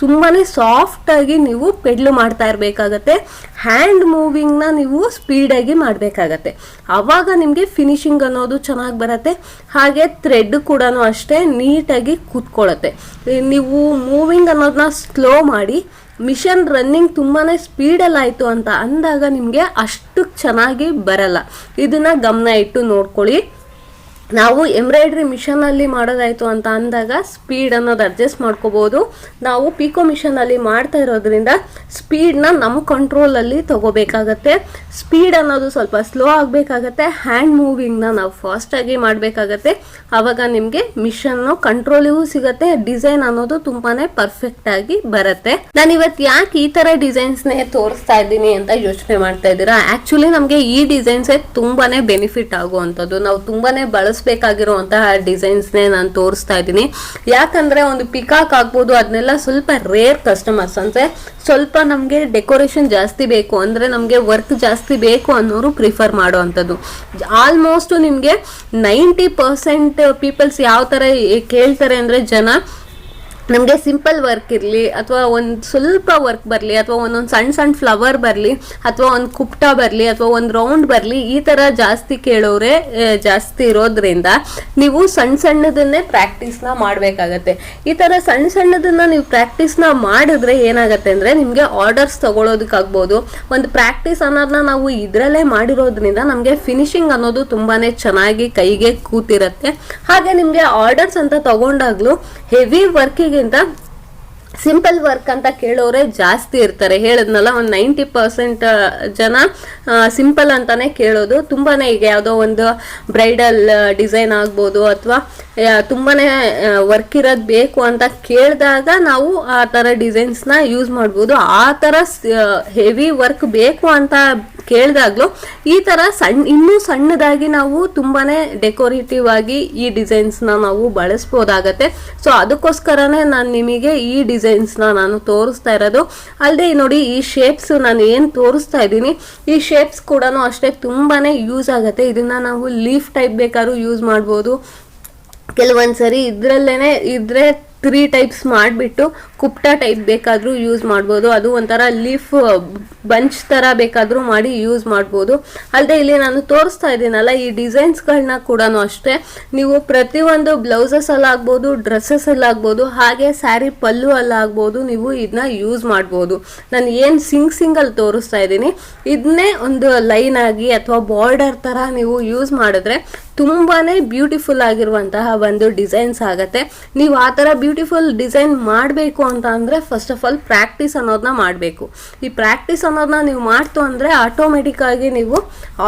ತುಂಬಾನೇ ಸಾಫ್ಟಾಗಿ ನೀವು ಪೆಡ್ಲು ಮಾಡ್ತಾ ಇರಬೇಕಾಗತ್ತೆ. ಹ್ಯಾಂಡ್ ಮೂವಿಂಗ್ನ ನೀವು ಸ್ಪೀಡಾಗಿ ಮಾಡಬೇಕಾಗತ್ತೆ. ಆವಾಗ ನಿಮಗೆ ಫಿನಿಶಿಂಗ್ ಅನ್ನೋದು ಚೆನ್ನಾಗಿ ಬರುತ್ತೆ. ಹಾಗೆ ಥ್ರೆಡ್ ಕೂಡ ಅಷ್ಟೇ ನೀಟಾಗಿ ಕೂತ್ಕೊಳ್ಳುತ್ತೆ. ನೀವು ಮೂವಿಂಗ್ ಅನ್ನೋದನ್ನ ಸ್ಲೋ ಮಾಡಿ ಮಿಷನ್ ರನ್ನಿಂಗ್ ತುಂಬಾ ಸ್ಪೀಡಲ್ಲಿ ಆಯಿತು ಅಂತ ಅಂದಾಗ ನಿಮಗೆ ಅಷ್ಟು ಚೆನ್ನಾಗಿ ಬರಲ್ಲ. ಇದನ್ನು ಗಮನ ಇಟ್ಟು ನೋಡ್ಕೊಳ್ಳಿ. ನಾವು ಎಂಬ್ರಾಯ್ಡ್ರಿ ಮಿಷನಲ್ಲಿ ಮಾಡೋದಾಯ್ತು ಅಂತ ಅಂದಾಗ ಸ್ಪೀಡ್ ಅನ್ನೋದು ಅಡ್ಜಸ್ಟ್ ಮಾಡ್ಕೋಬೋದು. ನಾವು ಪಿಕೋ ಮಿಷನಲ್ಲಿ ಮಾಡ್ತಾ ಇರೋದ್ರಿಂದ ಸ್ಪೀಡ್ನ ನಮ್ಮ ಕಂಟ್ರೋಲಲ್ಲಿ ತಗೋಬೇಕಾಗತ್ತೆ. ಸ್ಪೀಡ್ ಅನ್ನೋದು ಸ್ವಲ್ಪ ಸ್ಲೋ ಆಗಬೇಕಾಗತ್ತೆ. ಹ್ಯಾಂಡ್ ಮೂವಿಂಗ್ನ ನಾವು ಫಾಸ್ಟಾಗಿ ಮಾಡಬೇಕಾಗತ್ತೆ. ಆವಾಗ ನಿಮಗೆ ಮಿಷನ್ನು ಕಂಟ್ರೋಲಿಗೂ ಸಿಗತ್ತೆ. ಡಿಸೈನ್ ಅನ್ನೋದು ತುಂಬಾನೇ ಪರ್ಫೆಕ್ಟ್ ಆಗಿ ಬರುತ್ತೆ. ನಾನು ಇವತ್ತು ಯಾಕೆ ಈ ತರ ಡಿಸೈನ್ಸ್ನೇ ತೋರಿಸ್ತಾ ಇದ್ದೀನಿ ಅಂತ ಯೋಚನೆ ಮಾಡ್ತಾ ಇದ್ದೀರಾ? ಆಕ್ಚುಲಿ ನಮಗೆ ಈ ಡಿಸೈನ್ಸೇ ತುಂಬಾನೇ ಬೆನಿಫಿಟ್ ಆಗುವಂಥದ್ದು. ನಾವು ತುಂಬಾನೇ ಬಳಸಬೇಕಾಗಿರುವಂತಹ ಡಿಸೈನ್ಸ್ನೇ ನಾನು ತೋರಿಸ್ತಾ ಇದ್ದೀನಿ. ಯಾಕಂದ್ರೆ ಒಂದು ಪಿಕಾಕ್ ಆಗ್ಬೋದು, ಅದನ್ನೆಲ್ಲ ಸ್ವಲ್ಪ ರೇರ್ ಕಸ್ಟಮರ್ಸ್ ಅಂದ್ರೆ ಸ್ವಲ್ಪ ನಮಗೆ ಡೆಕೋರೇಷನ್ ಜಾಸ್ತಿ ಬೇಕು, ಅಂದ್ರೆ ನಮಗೆ ವರ್ಕ್ ಜಾಸ್ತಿ ಬೇಕು ಅನ್ನೋರು ಪ್ರಿಫರ್ ಮಾಡುವಂಥದ್ದು. ಆಲ್ಮೋಸ್ಟ್ ನಿಮಗೆ ನೈಂಟಿ ಪರ್ಸೆಂಟ್ ಪೀಪಲ್ಸ್ ಯಾವ ಥರ ಕೇಳ್ತಾರೆ ಅಂದ್ರೆ ಜನ ನಮಗೆ ಸಿಂಪಲ್ ವರ್ಕ್ ಇರಲಿ, ಅಥವಾ ಒಂದು ಸ್ವಲ್ಪ ವರ್ಕ್ ಬರಲಿ, ಅಥವಾ ಒಂದೊಂದು ಸಣ್ಣ ಸಣ್ಣ ಫ್ಲವರ್ ಬರಲಿ, ಅಥವಾ ಒಂದು ಕುಪ್ಟ ಬರಲಿ, ಅಥವಾ ಒಂದು ರೌಂಡ್ ಬರಲಿ, ಈ ಥರ ಜಾಸ್ತಿ ಕೇಳೋರೆ ಜಾಸ್ತಿ ಇರೋದ್ರಿಂದ ನೀವು ಸಣ್ಣ ಸಣ್ಣದನ್ನೇ ಪ್ರಾಕ್ಟೀಸ್ನ ಮಾಡಬೇಕಾಗತ್ತೆ. ಈ ಥರ ಸಣ್ಣ ಸಣ್ಣದನ್ನ ನೀವು ಪ್ರಾಕ್ಟೀಸ್ನ ಮಾಡಿದ್ರೆ ಏನಾಗುತ್ತೆ ಅಂದರೆ ನಿಮಗೆ ಆರ್ಡರ್ಸ್ ತೊಗೊಳೋದಕ್ಕಾಗ್ಬೋದು. ಒಂದು ಪ್ರಾಕ್ಟೀಸ್ ಅನ್ನೋದನ್ನ ನಾವು ಇದರಲ್ಲೇ ಮಾಡಿರೋದ್ರಿಂದ ನಮಗೆ ಫಿನಿಶಿಂಗ್ ಅನ್ನೋದು ತುಂಬಾ ಚೆನ್ನಾಗಿ ಕೈಗೆ ಕೂತಿರುತ್ತೆ. ಹಾಗೆ ನಿಮಗೆ ಆರ್ಡರ್ಸ್ ಅಂತ ತಗೊಂಡಾಗ್ಲೂ ಹೆವಿ Magenta ಸಿಂಪಲ್ ವರ್ಕ್ ಅಂತ ಕೇಳೋರೆ ಜಾಸ್ತಿ ಇರ್ತಾರೆ. ಹೇಳದ್ನಲ್ಲ, ಒಂದು ನೈಂಟಿ ಪರ್ಸೆಂಟ್ ಜನ ಸಿಂಪಲ್ ಅಂತಾನೆ ಕೇಳೋದು. ತುಂಬಾನೇ ಈಗ ಯಾವುದೋ ಒಂದು ಬ್ರೈಡಲ್ ಡಿಸೈನ್ ಆಗ್ಬೋದು ಅಥವಾ ತುಂಬಾನೇ ವರ್ಕ್ ಇರೋದು ಬೇಕು ಅಂತ ಕೇಳಿದಾಗ ನಾವು ಆ ಥರ ಡಿಸೈನ್ಸ್ನ ಯೂಸ್ ಮಾಡ್ಬೋದು. ಆ ಥರ ಹೆವಿ ವರ್ಕ್ ಬೇಕು ಅಂತ ಕೇಳಿದಾಗ್ಲೂ ಈ ಥರ ಸಣ್ಣ ಇನ್ನೂ ಸಣ್ಣದಾಗಿ ನಾವು ತುಂಬಾನೇ ಡೆಕೋರೇಟಿವ್ ಆಗಿ ಈ ಡಿಸೈನ್ಸ್ನ ನಾವು ಬಳಸ್ಬೋದಾಗತ್ತೆ. ಸೊ, ಅದಕ್ಕೋಸ್ಕರನೇ ನಾನು ನಿಮಗೆ ಈ ಡಿಸೈನ್ಸ್ನ ನಾನು ತೋರಿಸ್ತಾ ಇರೋದು. ಅಲ್ಲದೆ ನೋಡಿ ಈ ಶೇಪ್ಸ್ ನಾನು ಏನು ತೋರಿಸ್ತಾ ಇದ್ದೀನಿ, ಈ ಶೇಪ್ಸ್ ಕೂಡ ಅಷ್ಟೇ ತುಂಬಾನೇ ಯೂಸ್ ಆಗುತ್ತೆ. ಇದನ್ನ ನಾವು ಲೀಫ್ ಟೈಪ್ ಬೇಕಾದ್ರೂ ಯೂಸ್ ಮಾಡ್ಬೋದು. ಕೆಲವೊಂದು ಸರಿ ಇದ್ರಲ್ಲೇನೆ ಇದ್ರೆ ತ್ರೀ ಟೈಪ್ಸ್ ಮಾಡಿಬಿಟ್ಟು ಕುಪ್ಟ ಟೈಪ್ ಬೇಕಾದರೂ ಯೂಸ್ ಮಾಡ್ಬೋದು. ಅದು ಒಂಥರ ಲೀಫ್ ಬಂಚ್ ಥರ ಬೇಕಾದರೂ ಮಾಡಿ ಯೂಸ್ ಮಾಡ್ಬೋದು. ಅಲ್ಲದೆ ಇಲ್ಲಿ ನಾನು ತೋರಿಸ್ತಾ ಇದ್ದೀನಲ್ಲ, ಈ ಡಿಸೈನ್ಸ್ಗಳನ್ನ ಕೂಡ ಅಷ್ಟೇ. ನೀವು ಪ್ರತಿಯೊಂದು ಬ್ಲೌಸಸ್ ಅಲ್ಲಾಗ್ಬೋದು ಡ್ರೆಸ್ಸಸ್ ಅಲ್ಲಾಗ್ಬೋದು ಹಾಗೆ ಸ್ಯಾರಿ ಪಲ್ಲು ಅಲ್ಲಾಗ್ಬೋದು ನೀವು ಇದನ್ನ ಯೂಸ್ ಮಾಡ್ಬೋದು. ನಾನು ಏನು ಸಿಂಗ್ ಸಿಂಗಲ್ ತೋರಿಸ್ತಾ ಇದ್ದೀನಿ. ಇದನ್ನೇ ಒಂದು ಲೈನ್ ಆಗಿ ಅಥವಾ ಬಾರ್ಡರ್ ಥರ ನೀವು ಯೂಸ್ ಮಾಡಿದ್ರೆ ತುಂಬಾನೇ ಬ್ಯೂಟಿಫುಲ್ ಆಗಿರುವಂತಹ ಒಂದು ಡಿಸೈನ್ಸ್ ಆಗುತ್ತೆ. ನೀವು ಆ ಥರ ಬ್ಯೂಟಿಫುಲ್ ಡಿಸೈನ್ ಮಾಡಬೇಕು ಅಂತ ಅಂದರೆ ಫಸ್ಟ್ ಆಫ್ ಆಲ್ ಪ್ರಾಕ್ಟೀಸ್ ಅನ್ನೋದನ್ನ ಮಾಡಬೇಕು. ಈ ಪ್ರಾಕ್ಟೀಸ್ ಅನ್ನೋದನ್ನ ನೀವು ಮಾಡ್ತು ಅಂದರೆ ಆಟೋಮೆಟಿಕ್ಕಾಗಿ ನೀವು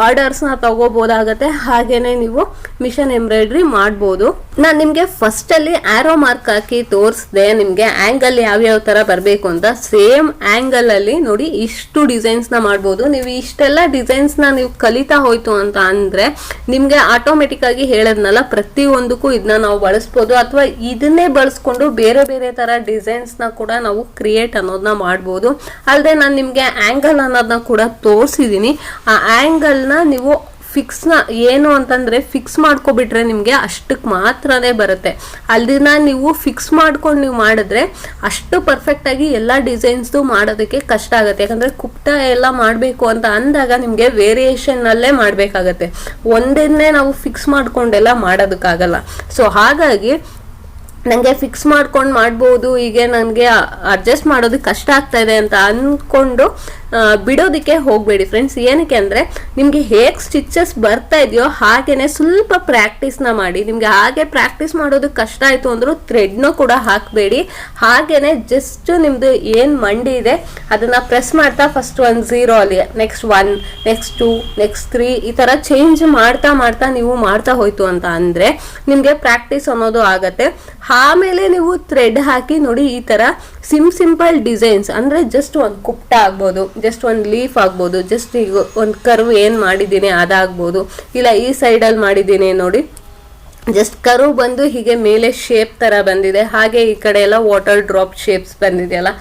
ಆರ್ಡರ್ಸ್ನ ತಗೋಬೋದಾಗತ್ತೆ. ಹಾಗೇನೆ ನೀವು ಮಿಷನ್ ಎಂಬ್ರಾಯ್ಡ್ರಿ ಮಾಡ್ಬೋದು. ನಾನು ನಿಮಗೆ ಫಸ್ಟಲ್ಲಿ ಆ್ಯರೋ ಮಾರ್ಕ್ ಹಾಕಿ ತೋರಿಸ್ದೆ, ನಿಮಗೆ ಆ್ಯಂಗಲ್ ಯಾವ್ಯಾವ ಥರ ಬರಬೇಕು ಅಂತ ಸೇಮ್ ಆ್ಯಂಗಲಲ್ಲಿ ನೋಡಿ ಇಷ್ಟು ಡಿಸೈನ್ಸ್ನ ಮಾಡ್ಬೋದು. ನೀವು ಇಷ್ಟೆಲ್ಲ ಡಿಸೈನ್ಸ್ನ ನೀವು ಕಲಿತಾ ಹೋಯ್ತು ಅಂತ ಅಂದರೆ ನಿಮಗೆ ಆಟೋಮೆಟಿಕ್ ಆಗಿ ಹೇಳದ್ನಲ್ಲ, ಪ್ರತಿಯೊಂದಕ್ಕೂ ಇದನ್ನ ನಾವು ಬಳಸ್ಬೋದು. ಅಥವಾ ಇದನ್ನೇ ಬಳಸ್ಕೊಂಡು ಬೇರೆ ಬೇರೆ ಥರ ಡಿಸೈನ್ಸ್ನ ಕೂಡ ನಾವು ಕ್ರಿಯೇಟ್ ಅನ್ನೋದನ್ನ ಮಾಡ್ಬೋದು. ಅಲ್ಲದೆ ನಾನು ನಿಮಗೆ ಆ್ಯಂಗಲ್ ಅನ್ನೋದನ್ನ ಕೂಡ ತೋರಿಸಿದ್ದೀನಿ ಆ ಆ್ಯಂಗಲ್ನ ನೀವು ಫಿಕ್ಸ್ನ ಏನು ಅಂತಂದರೆ ಫಿಕ್ಸ್ ಮಾಡ್ಕೊಬಿಟ್ರೆ ನಿಮಗೆ ಅಷ್ಟಕ್ಕೆ ಮಾತ್ರನೇ ಬರುತ್ತೆ. ಅಲ್ಲಿನ ನೀವು ಫಿಕ್ಸ್ ಮಾಡ್ಕೊಂಡು ನೀವು ಮಾಡಿದ್ರೆ ಅಷ್ಟು ಪರ್ಫೆಕ್ಟಾಗಿ ಎಲ್ಲ ಡಿಸೈನ್ಸ್ದು ಮಾಡೋದಕ್ಕೆ ಕಷ್ಟ ಆಗುತ್ತೆ. ಯಾಕಂದರೆ ಕುಪ್ಟ ಎಲ್ಲ ಮಾಡಬೇಕು ಅಂತ ಅಂದಾಗ ನಿಮಗೆ ವೇರಿಯೇಷನ್ನಲ್ಲೇ ಮಾಡಬೇಕಾಗತ್ತೆ. ಒಂದನ್ನೇ ನಾವು ಫಿಕ್ಸ್ ಮಾಡಿಕೊಂಡೆಲ್ಲ ಮಾಡೋದಕ್ಕಾಗಲ್ಲ. ಸೊ ಹಾಗಾಗಿ ನನಗೆ ಫಿಕ್ಸ್ ಮಾಡ್ಕೊಂಡು ಮಾಡ್ಬೋದು, ಹೀಗೆ ನನಗೆ ಅಡ್ಜಸ್ಟ್ ಮಾಡೋದಕ್ಕೆ ಕಷ್ಟ ಆಗ್ತಾ ಇದೆ ಅಂತ ಅಂದ್ಕೊಂಡು ಬಿಡೋದಕ್ಕೆ ಹೋಗಬೇಡಿ ಫ್ರೆಂಡ್ಸ್ ಏನಕ್ಕೆ ಅಂದರೆ ನಿಮಗೆ ಹೇಗೆ ಸ್ಟಿಚಸ್ ಬರ್ತಾ ಇದೆಯೋ ಹಾಗೇನೆ ಸ್ವಲ್ಪ ಪ್ರಾಕ್ಟೀಸ್ನ ಮಾಡಿ. ನಿಮಗೆ ಹಾಗೆ ಪ್ರಾಕ್ಟೀಸ್ ಮಾಡೋದಕ್ಕೆ ಕಷ್ಟ ಆಯಿತು ಅಂದರೂ ಥ್ರೆಡ್ನೂ ಕೂಡ ಹಾಕಬೇಡಿ. ಹಾಗೇನೆ ಜಸ್ಟ್ ನಿಮ್ಮದು ಏನು ಮಂಡಿ ಇದೆ, ಅದನ್ನು ಪ್ರೆಸ್ ಮಾಡ್ತಾ ಫಸ್ಟ್ ಒಂದು ಝೀರೋ ಅಲ್ಲಿ next one next two next three ಈ ಥರ ಚೇಂಜ್ ಮಾಡ್ತಾ ಮಾಡ್ತಾ ನೀವು ಮಾಡ್ತಾ ಹೋಯ್ತು ಅಂತ ಅಂದರೆ ನಿಮಗೆ ಪ್ರಾಕ್ಟೀಸ್ ಅನ್ನೋದು ಆಗತ್ತೆ. ಆಮೇಲೆ ನೀವು ಥ್ರೆಡ್ ಹಾಕಿ ನೋಡಿ ಈ ಥರ ಸಿಮ್ ಸಿಂಪಲ್ ಡಿಸೈನ್ಸ್ ಅಂದರೆ ಜಸ್ಟ್ ಒಂದು ಕುಪ್ಟ ಆಗ್ಬೋದು. ಜಸ್ಟ್ ಒಂದು ಲೀಫ್ ಆಗ್ಬೋದು ಜಸ್ಟ್ ಈಗ ಒಂದು ಕರ್ವ್ ಏನು ಮಾಡಿದ್ದೀನಿ ಅದಾಗ್ಬೋದು, ಇಲ್ಲ ಈ ಸೈಡಲ್ಲಿ ಮಾಡಿದ್ದೀನಿ ನೋಡಿ. ಜಸ್ಟ್ ಕರು ಬಂದು ಹೀಗೆ ಮೇಲೆ ಶೇಪ್ ಥರ ಬಂದಿದೆ. ಹಾಗೆ ಈ ಕಡೆ ಎಲ್ಲ ವಾಟರ್ ಡ್ರಾಪ್ ಶೇಪ್ಸ್ ಬಂದಿದೆಯಲ್ಲ,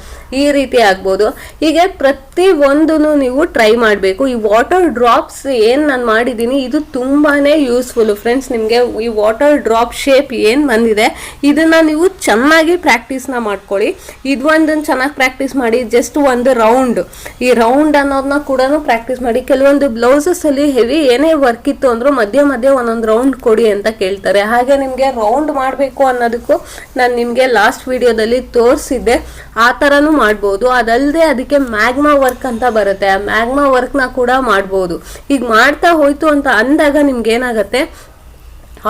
ಈ ರೀತಿ ಆಗ್ಬೋದು. ಹೀಗೆ ಪ್ರತಿ ಒಂದನ್ನು ನೀವು ಟ್ರೈ ಮಾಡಬೇಕು. ಈ ವಾಟರ್ ಡ್ರಾಪ್ಸ್ ಏನು ನಾನು ಮಾಡಿದ್ದೀನಿ, ಇದು ತುಂಬಾ ಯೂಸ್ಫುಲ್ ಫ್ರೆಂಡ್ಸ್ ನಿಮಗೆ ಈ ವಾಟರ್ ಡ್ರಾಪ್ ಶೇಪ್ ಏನು ಬಂದಿದೆ, ಇದನ್ನು ನೀವು ಚೆನ್ನಾಗಿ ಪ್ರಾಕ್ಟೀಸ್ನ ಮಾಡ್ಕೊಳ್ಳಿ. ಇದು ಒಂದನ್ನು ಚೆನ್ನಾಗಿ ಪ್ರಾಕ್ಟೀಸ್ ಮಾಡಿ ಜಸ್ಟ್ ಒಂದು ರೌಂಡ್ ಈ ರೌಂಡ್ ಅನ್ನೋದನ್ನ ಕೂಡ ಪ್ರಾಕ್ಟೀಸ್ ಮಾಡಿ. ಕೆಲವೊಂದು ಬ್ಲೌಸಸ್ ಅಲ್ಲಿ ಹೆವಿ ಏನೇ ವರ್ಕ್ ಇತ್ತು ಅಂದರೂ ಮಧ್ಯ ಮಧ್ಯ ಒಂದೊಂದು ರೌಂಡ್ ಕೊಡಿ ಅಂತ ಕೇಳ್ತಾರೆ. ಹಾಗೆ ನಿಮಗೆ ರೌಂಡ್ ಮಾಡಬೇಕು ಅನ್ನೋದಕ್ಕೂ ನಾನು ನಿಮಗೆ ಲಾಸ್ಟ್ ವಿಡಿಯೋದಲ್ಲಿ ತೋರಿಸಿದ್ದೆ. ಆ ಥರನೂ ಮಾಡ್ಬೋದು. ಅದಲ್ಲದೆ ಅದಕ್ಕೆ ಮ್ಯಾಗ್ಮಾ ವರ್ಕ್ ಅಂತ ಬರುತ್ತೆ. ಆ ಮ್ಯಾಗ್ಮಾ ವರ್ಕ್ನ ಕೂಡ ಮಾಡ್ಬೋದು. ಈಗ ಮಾಡ್ತಾ ಹೋಯ್ತು ಅಂತ ಅಂದಾಗ ನಿಮ್ಗೆ ಏನಾಗುತ್ತೆ?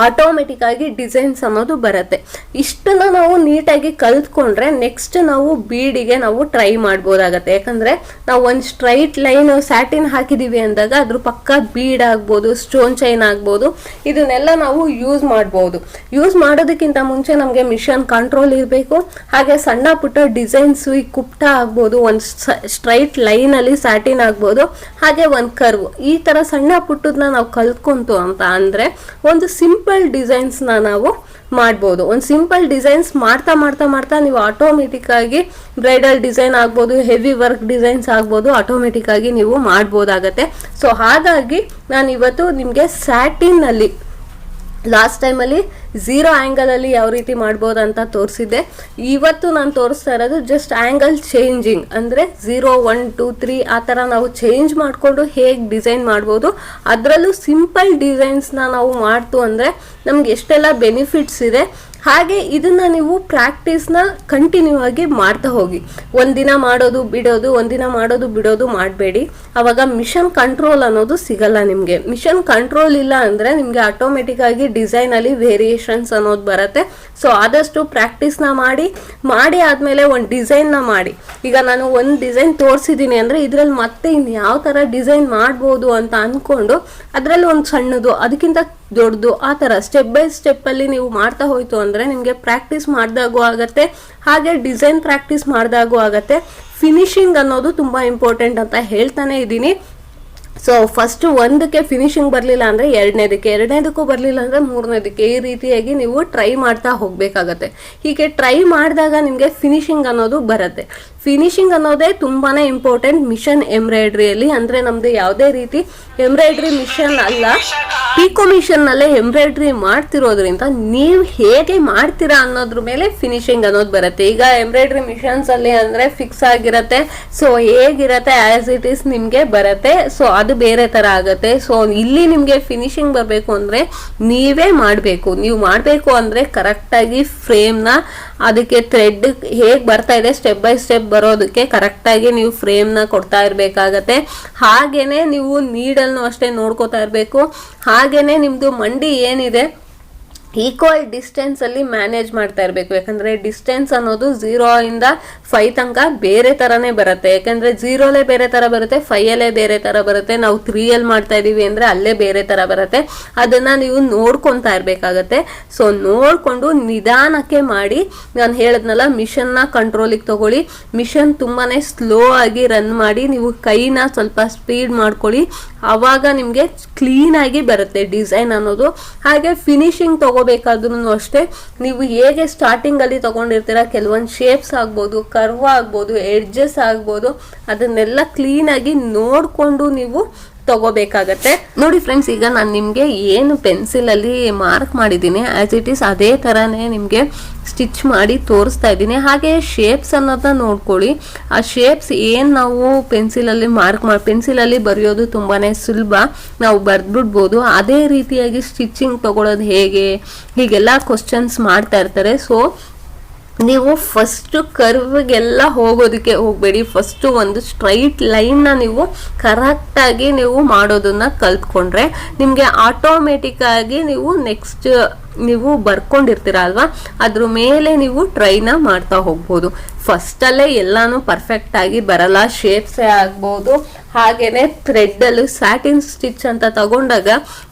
ಆಟೋಮೆಟಿಕ್ ಆಗಿ ಡಿಸೈನ್ಸ್ ಅನ್ನೋದು ಬರುತ್ತೆ. ಇಷ್ಟನ್ನ ನಾವು ನೀಟಾಗಿ ಕಲ್ತ್ಕೊಂಡ್ರೆ ನೆಕ್ಸ್ಟ್ ನಾವು ಬೀಡಿಗೆ ನಾವು ಟ್ರೈ ಮಾಡ್ಬೋದಾಗತ್ತೆ. ಯಾಕಂದ್ರೆ ನಾವು ಒಂದು ಸ್ಟ್ರೈಟ್ ಲೈನ್ ಸ್ಯಾಟಿನ್ ಹಾಕಿದೀವಿ ಅಂದಾಗ ಅದ್ರ ಪಕ್ಕ ಬೀಡ್ ಆಗ್ಬೋದು ಸ್ಟೋನ್ ಚೈನ್ ಆಗ್ಬೋದು, ಇದನ್ನೆಲ್ಲ ನಾವು ಯೂಸ್ ಮಾಡ್ಬೋದು. ಯೂಸ್ ಮಾಡೋದಕ್ಕಿಂತ ಮುಂಚೆ ನಮಗೆ ಮಿಷನ್ ಕಂಟ್ರೋಲ್ ಇರಬೇಕು. ಹಾಗೆ ಸಣ್ಣ ಪುಟ್ಟ ಡಿಸೈನ್ಸ್ ಈ ಕುಪ್ಟ ಆಗ್ಬೋದು, ಒಂದು ಸ್ಟ್ರೈಟ್ ಲೈನ್ ಅಲ್ಲಿ ಸ್ಯಾಟಿನ್ ಆಗ್ಬೋದು, ಹಾಗೆ ಒಂದು ಕರ್ವ್ ಈ ತರ ಸಣ್ಣ ಪುಟ್ಟದನ್ನ ನಾವು ಕಲ್ತ್ಕೊಂತು ಅಂತ ಅಂದ್ರೆ, ಒಂದು ಸಿಂಪಲ್ ಡಿಸೈನ್ಸ್ನ ನಾವು ಮಾಡ್ಬೋದು. ಒಂದು ಸಿಂಪಲ್ ಡಿಸೈನ್ಸ್ ಮಾಡ್ತಾ ಮಾಡ್ತಾ ಮಾಡ್ತಾ ನೀವು ಆಟೋಮೆಟಿಕ್ ಆಗಿ ಬ್ರೈಡಲ್ ಡಿಸೈನ್ ಆಗ್ಬೋದು ಹೆವಿ ವರ್ಕ್ ಡಿಸೈನ್ಸ್ ಆಗ್ಬೋದು ಆಟೋಮೆಟಿಕ್ ಆಗಿ ನೀವು ಮಾಡ್ಬೋದಾಗತ್ತೆ. ಸೊ ಹಾಗಾಗಿ ನಾನು ಇವತ್ತು ನಿಮಗೆ ಸ್ಯಾಟಿನಲ್ಲಿ ಲಾಸ್ಟ್ ಟೈಮಲ್ಲಿ ಝೀರೋ ಆ್ಯಂಗಲಲ್ಲಿ ಯಾವ ರೀತಿ ಮಾಡ್ಬೋದು ಅಂತ ತೋರಿಸಿದ್ದೆ. ಇವತ್ತು ನಾನು ತೋರಿಸ್ತಾ ಇರೋದು ಜಸ್ಟ್ ಆ್ಯಂಗಲ್ ಚೇಂಜಿಂಗ್ ಅಂದರೆ ಝೀರೋ ಒನ್ ಟೂ ತ್ರೀ ಆ ಥರ ನಾವು ಚೇಂಜ್ ಮಾಡಿಕೊಂಡು ಹೇಗೆ ಡಿಸೈನ್ ಮಾಡ್ಬೋದು. ಅದರಲ್ಲೂ ಸಿಂಪಲ್ ಡಿಸೈನ್ಸ್ನ ನಾವು ಮಾಡ್ತು ಅಂದರೆ ನಮ್ಗೆ ಎಷ್ಟೆಲ್ಲ ಬೆನಿಫಿಟ್ಸ್ ಇದೆ. ಹಾಗೆ ಇದನ್ನ ನೀವು ಪ್ರಾಕ್ಟೀಸ್ನ ಕಂಟಿನ್ಯೂ ಆಗಿ ಮಾಡ್ತಾ ಹೋಗಿ. ಒಂದಿನ ಮಾಡೋದು, ಬಿಡೋದು ಒಂದಿನ ಮಾಡೋದು, ಬಿಡೋದು ಮಾಡಬೇಡಿ. ಅವಾಗ ಮಿಷನ್ ಕಂಟ್ರೋಲ್ ಅನ್ನೋದು ಸಿಗಲ್ಲ ನಿಮಗೆ. ಮಿಷನ್ ಕಂಟ್ರೋಲ್ ಇಲ್ಲ ಅಂದರೆ ನಿಮಗೆ ಆಟೋಮೆಟಿಕ್ ಆಗಿ ಡಿಸೈನಲ್ಲಿ ವೇರಿಯೇಷನ್ಸ್ ಅನ್ನೋದು ಬರುತ್ತೆ. ಸೊ ಆದಷ್ಟು ಪ್ರಾಕ್ಟೀಸ್ನ ಮಾಡಿ ಮಾಡಿ ಆದಮೇಲೆ ಒಂದು ಡಿಸೈನ್ನ ಮಾಡಿ. ಈಗ ನಾನು ಒಂದು ಡಿಸೈನ್ ತೋರಿಸಿದ್ದೀನಿ ಅಂದರೆ ಇದರಲ್ಲಿ ಮತ್ತೆ ಇನ್ನು ಯಾವ ಥರ ಡಿಸೈನ್ ಮಾಡ್ಬೋದು ಅಂತ ಅಂದ್ಕೊಂಡು ಅದರಲ್ಲಿ ಒಂದು ಸಣ್ಣದು, ಅದಕ್ಕಿಂತ ದೊಡ್ಡದು, ಆ ಥರ ಸ್ಟೆಪ್ ಬೈ ಸ್ಟೆಪ್ಪಲ್ಲಿ ನೀವು ಮಾಡ್ತಾ ಹೋಯ್ತು ಅಂದರೆ ನಿಮಗೆ ಪ್ರಾಕ್ಟೀಸ್ ಮಾಡಿದಾಗೂ ಆಗುತ್ತೆ, ಹಾಗೆ ಡಿಸೈನ್ ಪ್ರಾಕ್ಟೀಸ್ ಮಾಡಿದಾಗೂ ಆಗತ್ತೆ. ಫಿನಿಶಿಂಗ್ ಅನ್ನೋದು ತುಂಬ ಇಂಪಾರ್ಟೆಂಟ್ ಅಂತ ಹೇಳ್ತಾನೆ ಇದ್ದೀನಿ. ಸೊ ಫಸ್ಟ್ ಒಂದಕ್ಕೆ ಫಿನಿಶಿಂಗ್ ಬರಲಿಲ್ಲ ಅಂದರೆ ಎರಡನೇದಕ್ಕೆ. ಎರಡನೇದಕ್ಕೂ ಬರಲಿಲ್ಲ ಅಂದರೆ ಮೂರನೇದಕ್ಕೆ. ಈ ರೀತಿಯಾಗಿ ನೀವು ಟ್ರೈ ಮಾಡ್ತಾ ಹೋಗಬೇಕಾಗತ್ತೆ. ಹೀಗೆ ಟ್ರೈ ಮಾಡಿದಾಗ ನಿಮಗೆ ಫಿನಿಶಿಂಗ್ ಅನ್ನೋದು ಬರುತ್ತೆ. ಫಿನಿಶಿಂಗ್ ಅನ್ನೋದೇ ತುಂಬಾ ಇಂಪಾರ್ಟೆಂಟ್ ಮಿಷನ್ ಎಂಬ್ರಾಯ್ಡ್ರಿಯಲ್ಲಿ ಅಂದರೆ ನಮ್ಮದು ಯಾವುದೇ ರೀತಿ ಎಂಬ್ರಾಯ್ಡ್ರಿ ಮಿಷನ್ ಅಲ್ಲ. ಪಿಕೋ ಮಿಷನ್ನಲ್ಲೇ ಎಂಬ್ರಾಯ್ಡ್ರಿ ಮಾಡ್ತಿರೋದ್ರಿಂದ ನೀವು ಹೇಗೆ ಮಾಡ್ತೀರಾ ಅನ್ನೋದ್ರ ಮೇಲೆ ಫಿನಿಶಿಂಗ್ ಅನ್ನೋದು ಬರುತ್ತೆ. ಈಗ ಎಂಬ್ರಾಯ್ಡ್ರಿ ಮಿಷನ್ಸ್ ಅಲ್ಲಿ ಅಂದರೆ ಫಿಕ್ಸ್ ಆಗಿರುತ್ತೆ. ಸೊ ಹೇಗಿರತ್ತೆ ಆಸ್ ಇಟ್ ಈಸ್ ನಿಮಗೆ ಬರುತ್ತೆ. ಸೊ ಅದು ಬೇರೆ ಥರ ಆಗುತ್ತೆ. ಸೊ ಇಲ್ಲಿ ನಿಮಗೆ ಫಿನಿಶಿಂಗ್ ಬರಬೇಕು ಅಂದರೆ ನೀವೇ ಮಾಡಬೇಕು. ನೀವು ಮಾಡಬೇಕು ಅಂದರೆ ಕರೆಕ್ಟಾಗಿ ಫ್ರೇಮ್ನ ಅದಕ್ಕೆ ಥ್ರೆಡ್ ಹೇಗೆ ಬರ್ತಾ ಇದೆ ಸ್ಟೆಪ್ ಬೈ ಸ್ಟೆಪ್ ಬರೋದಕ್ಕೆ ಕರೆಕ್ಟಾಗಿ ನೀವು ಫ್ರೇಮ್ನ ಕೊಡ್ತಾ ಇರಬೇಕಾಗತ್ತೆ. ಹಾಗೇನೆ ನೀವು ನೀಡಲ್ನು ಅಷ್ಟೇ ನೋಡ್ಕೋತಾ ಇರಬೇಕು. ಹಾಗೇನೆ ನಿಮ್ಮದು ಮಂಡಿ ಏನಿದೆ ಈಕ್ವಲ್ ಡಿಸ್ಟೆನ್ಸ್ ಅಲ್ಲಿ ಮ್ಯಾನೇಜ್ ಮಾಡ್ತಾ ಇರಬೇಕು. ಯಾಕಂದ್ರೆ ಡಿಸ್ಟೆನ್ಸ್ ಅನ್ನೋದು ಝೀರೋ ಇಂದ ಫೈ ತನಕ ಬೇರೆ ಥರನೇ ಬರುತ್ತೆ. ಯಾಕಂದ್ರೆ ಝೀರೋಲೇ ಬೇರೆ ತರ ಬರುತ್ತೆ ಫೈಯಲ್ಲೇ ಬೇರೆ ತರ ಬರುತ್ತೆ. ನಾವು ತ್ರೀಯಲ್ಲಿ ಮಾಡ್ತಾ ಇದೀವಿ ಅಂದ್ರೆ ಅಲ್ಲೇ ಬೇರೆ ತರ ಬರುತ್ತೆ. ಅದನ್ನ ನೀವು ನೋಡ್ಕೊಂತಾ ಇರಬೇಕಾಗತ್ತೆ. ಸೊ ನೋಡ್ಕೊಂಡು ನಿಧಾನಕ್ಕೆ ಮಾಡಿ. ನಾನು ಹೇಳಿದ್ನಲ್ಲ ಮಿಷನ್ನ ಕಂಟ್ರೋಲಿಗೆ ತಗೊಳ್ಳಿ. ಮಿಷನ್ ತುಂಬಾನೇ ಸ್ಲೋ ಆಗಿ ರನ್ ಮಾಡಿ. ನೀವು ಕೈನ ಸ್ವಲ್ಪ ಸ್ಪೀಡ್ ಮಾಡ್ಕೊಳ್ಳಿ. ಆವಾಗ ನಿಮಗೆ ಕ್ಲೀನ್ ಆಗಿ ಬರುತ್ತೆ ಡಿಸೈನ್ ಅನ್ನೋದು. ಹಾಗೆ ಫಿನಿಶಿಂಗ್ ತಗೋಬೇಕಾದ್ರೂ ಅಷ್ಟೇ. ನೀವು ಹೇಗೆ ಸ್ಟಾರ್ಟಿಂಗ್ ಅಲ್ಲಿ ತಗೊಂಡಿರ್ತೀರ, ಕೆಲವೊಂದು ಶೇಪ್ಸ್ ಆಗ್ಬೋದು ಕರ್ವ್ ಆಗ್ಬೋದು ಎಡ್ಜಸ್ ಆಗ್ಬೋದು, ಅದನ್ನೆಲ್ಲ ಕ್ಲೀನ್ ಆಗಿ ನೋಡ್ಕೊಂಡು ನೀವು ತಗೋಬೇಕಾಗತ್ತೆ. ನೋಡಿ ಫ್ರೆಂಡ್ಸ್ ಈಗ ನಾನು ನಿಮಗೆ ಏನು ಪೆನ್ಸಿಲ್ ಅಲ್ಲಿ ಮಾರ್ಕ್ ಮಾಡಿದ್ದೀನಿ. ಆಸ್ ಇಟ್ ಈಸ್ ಅದೇ ತರಾನೇ ನಿಮಗೆ ಸ್ಟಿಚ್ ಮಾಡಿ ತೋರಿಸ್ತಾ ಇದ್ದೀನಿ. ಹಾಗೆ ಶೇಪ್ಸ್ ಅನ್ನೋದನ್ನ ನೋಡ್ಕೊಳ್ಳಿ. ಆ ಶೇಪ್ಸ್ ಏನು ನಾವು ಪೆನ್ಸಿಲಲ್ಲಿ ಮಾರ್ಕ್ ಮಾಡಿ ಪೆನ್ಸಿಲಲ್ಲಿ ಬರೆಯೋದು ತುಂಬಾ ಸುಲಭ. ನಾವು ಬರೆದ್ಬಿಡ್ಬೋದು. ಅದೇ ರೀತಿಯಾಗಿ ಸ್ಟಿಚಿಂಗ್ ತಗೊಳ್ಳೋದು ಹೇಗೆ? ಹೀಗೆಲ್ಲ ಕ್ವಶನ್ಸ್ ಮಾಡ್ತಾ ಇರ್ತಾರೆ. ಸೊ ನೀವು ಫಸ್ಟ್ ಕರ್ವ್ಗೆಲ್ಲ ಹೋಗೋದಕ್ಕೆ ಹೋಗಬೇಡಿ. ಫಸ್ಟ್ ಒಂದು ಸ್ಟ್ರೈಟ್ ಲೈನ್ನ ನೀವು ಕರೆಕ್ಟಾಗಿ ನೀವು ಮಾಡೋದನ್ನ ಕಲ್ತ್ಕೊಂಡ್ರೆ ನಿಮಗೆ ಆಟೋಮೆಟಿಕ್ಕಾಗಿ ನೀವು ನೆಕ್ಸ್ಟ್ ನೀವು ಬರ್ಕೊಂಡಿರ್ತೀರ ಅಲ್ವಾ? ಅದ್ರ ಮೇಲೆ ನೀವು ಟ್ರೈನ ಮಾಡ್ತಾ ಹೋಗ್ಬೋದು. ಫಸ್ಟಲ್ಲೇ ಎಲ್ಲಾನು ಪರ್ಫೆಕ್ಟ್ ಆಗಿ ಬರಲ್ಲ. ಶೇಪ್ಸೇ ಆಗ್ಬೋದು ಹಾಗೇನೆ ಥ್ರೆಡ್ಡಲ್ಲಿ ಸ್ಯಾಟಿನ್ ಸ್ಟಿಚ್ ಅಂತ ತಗೊಂಡಾಗ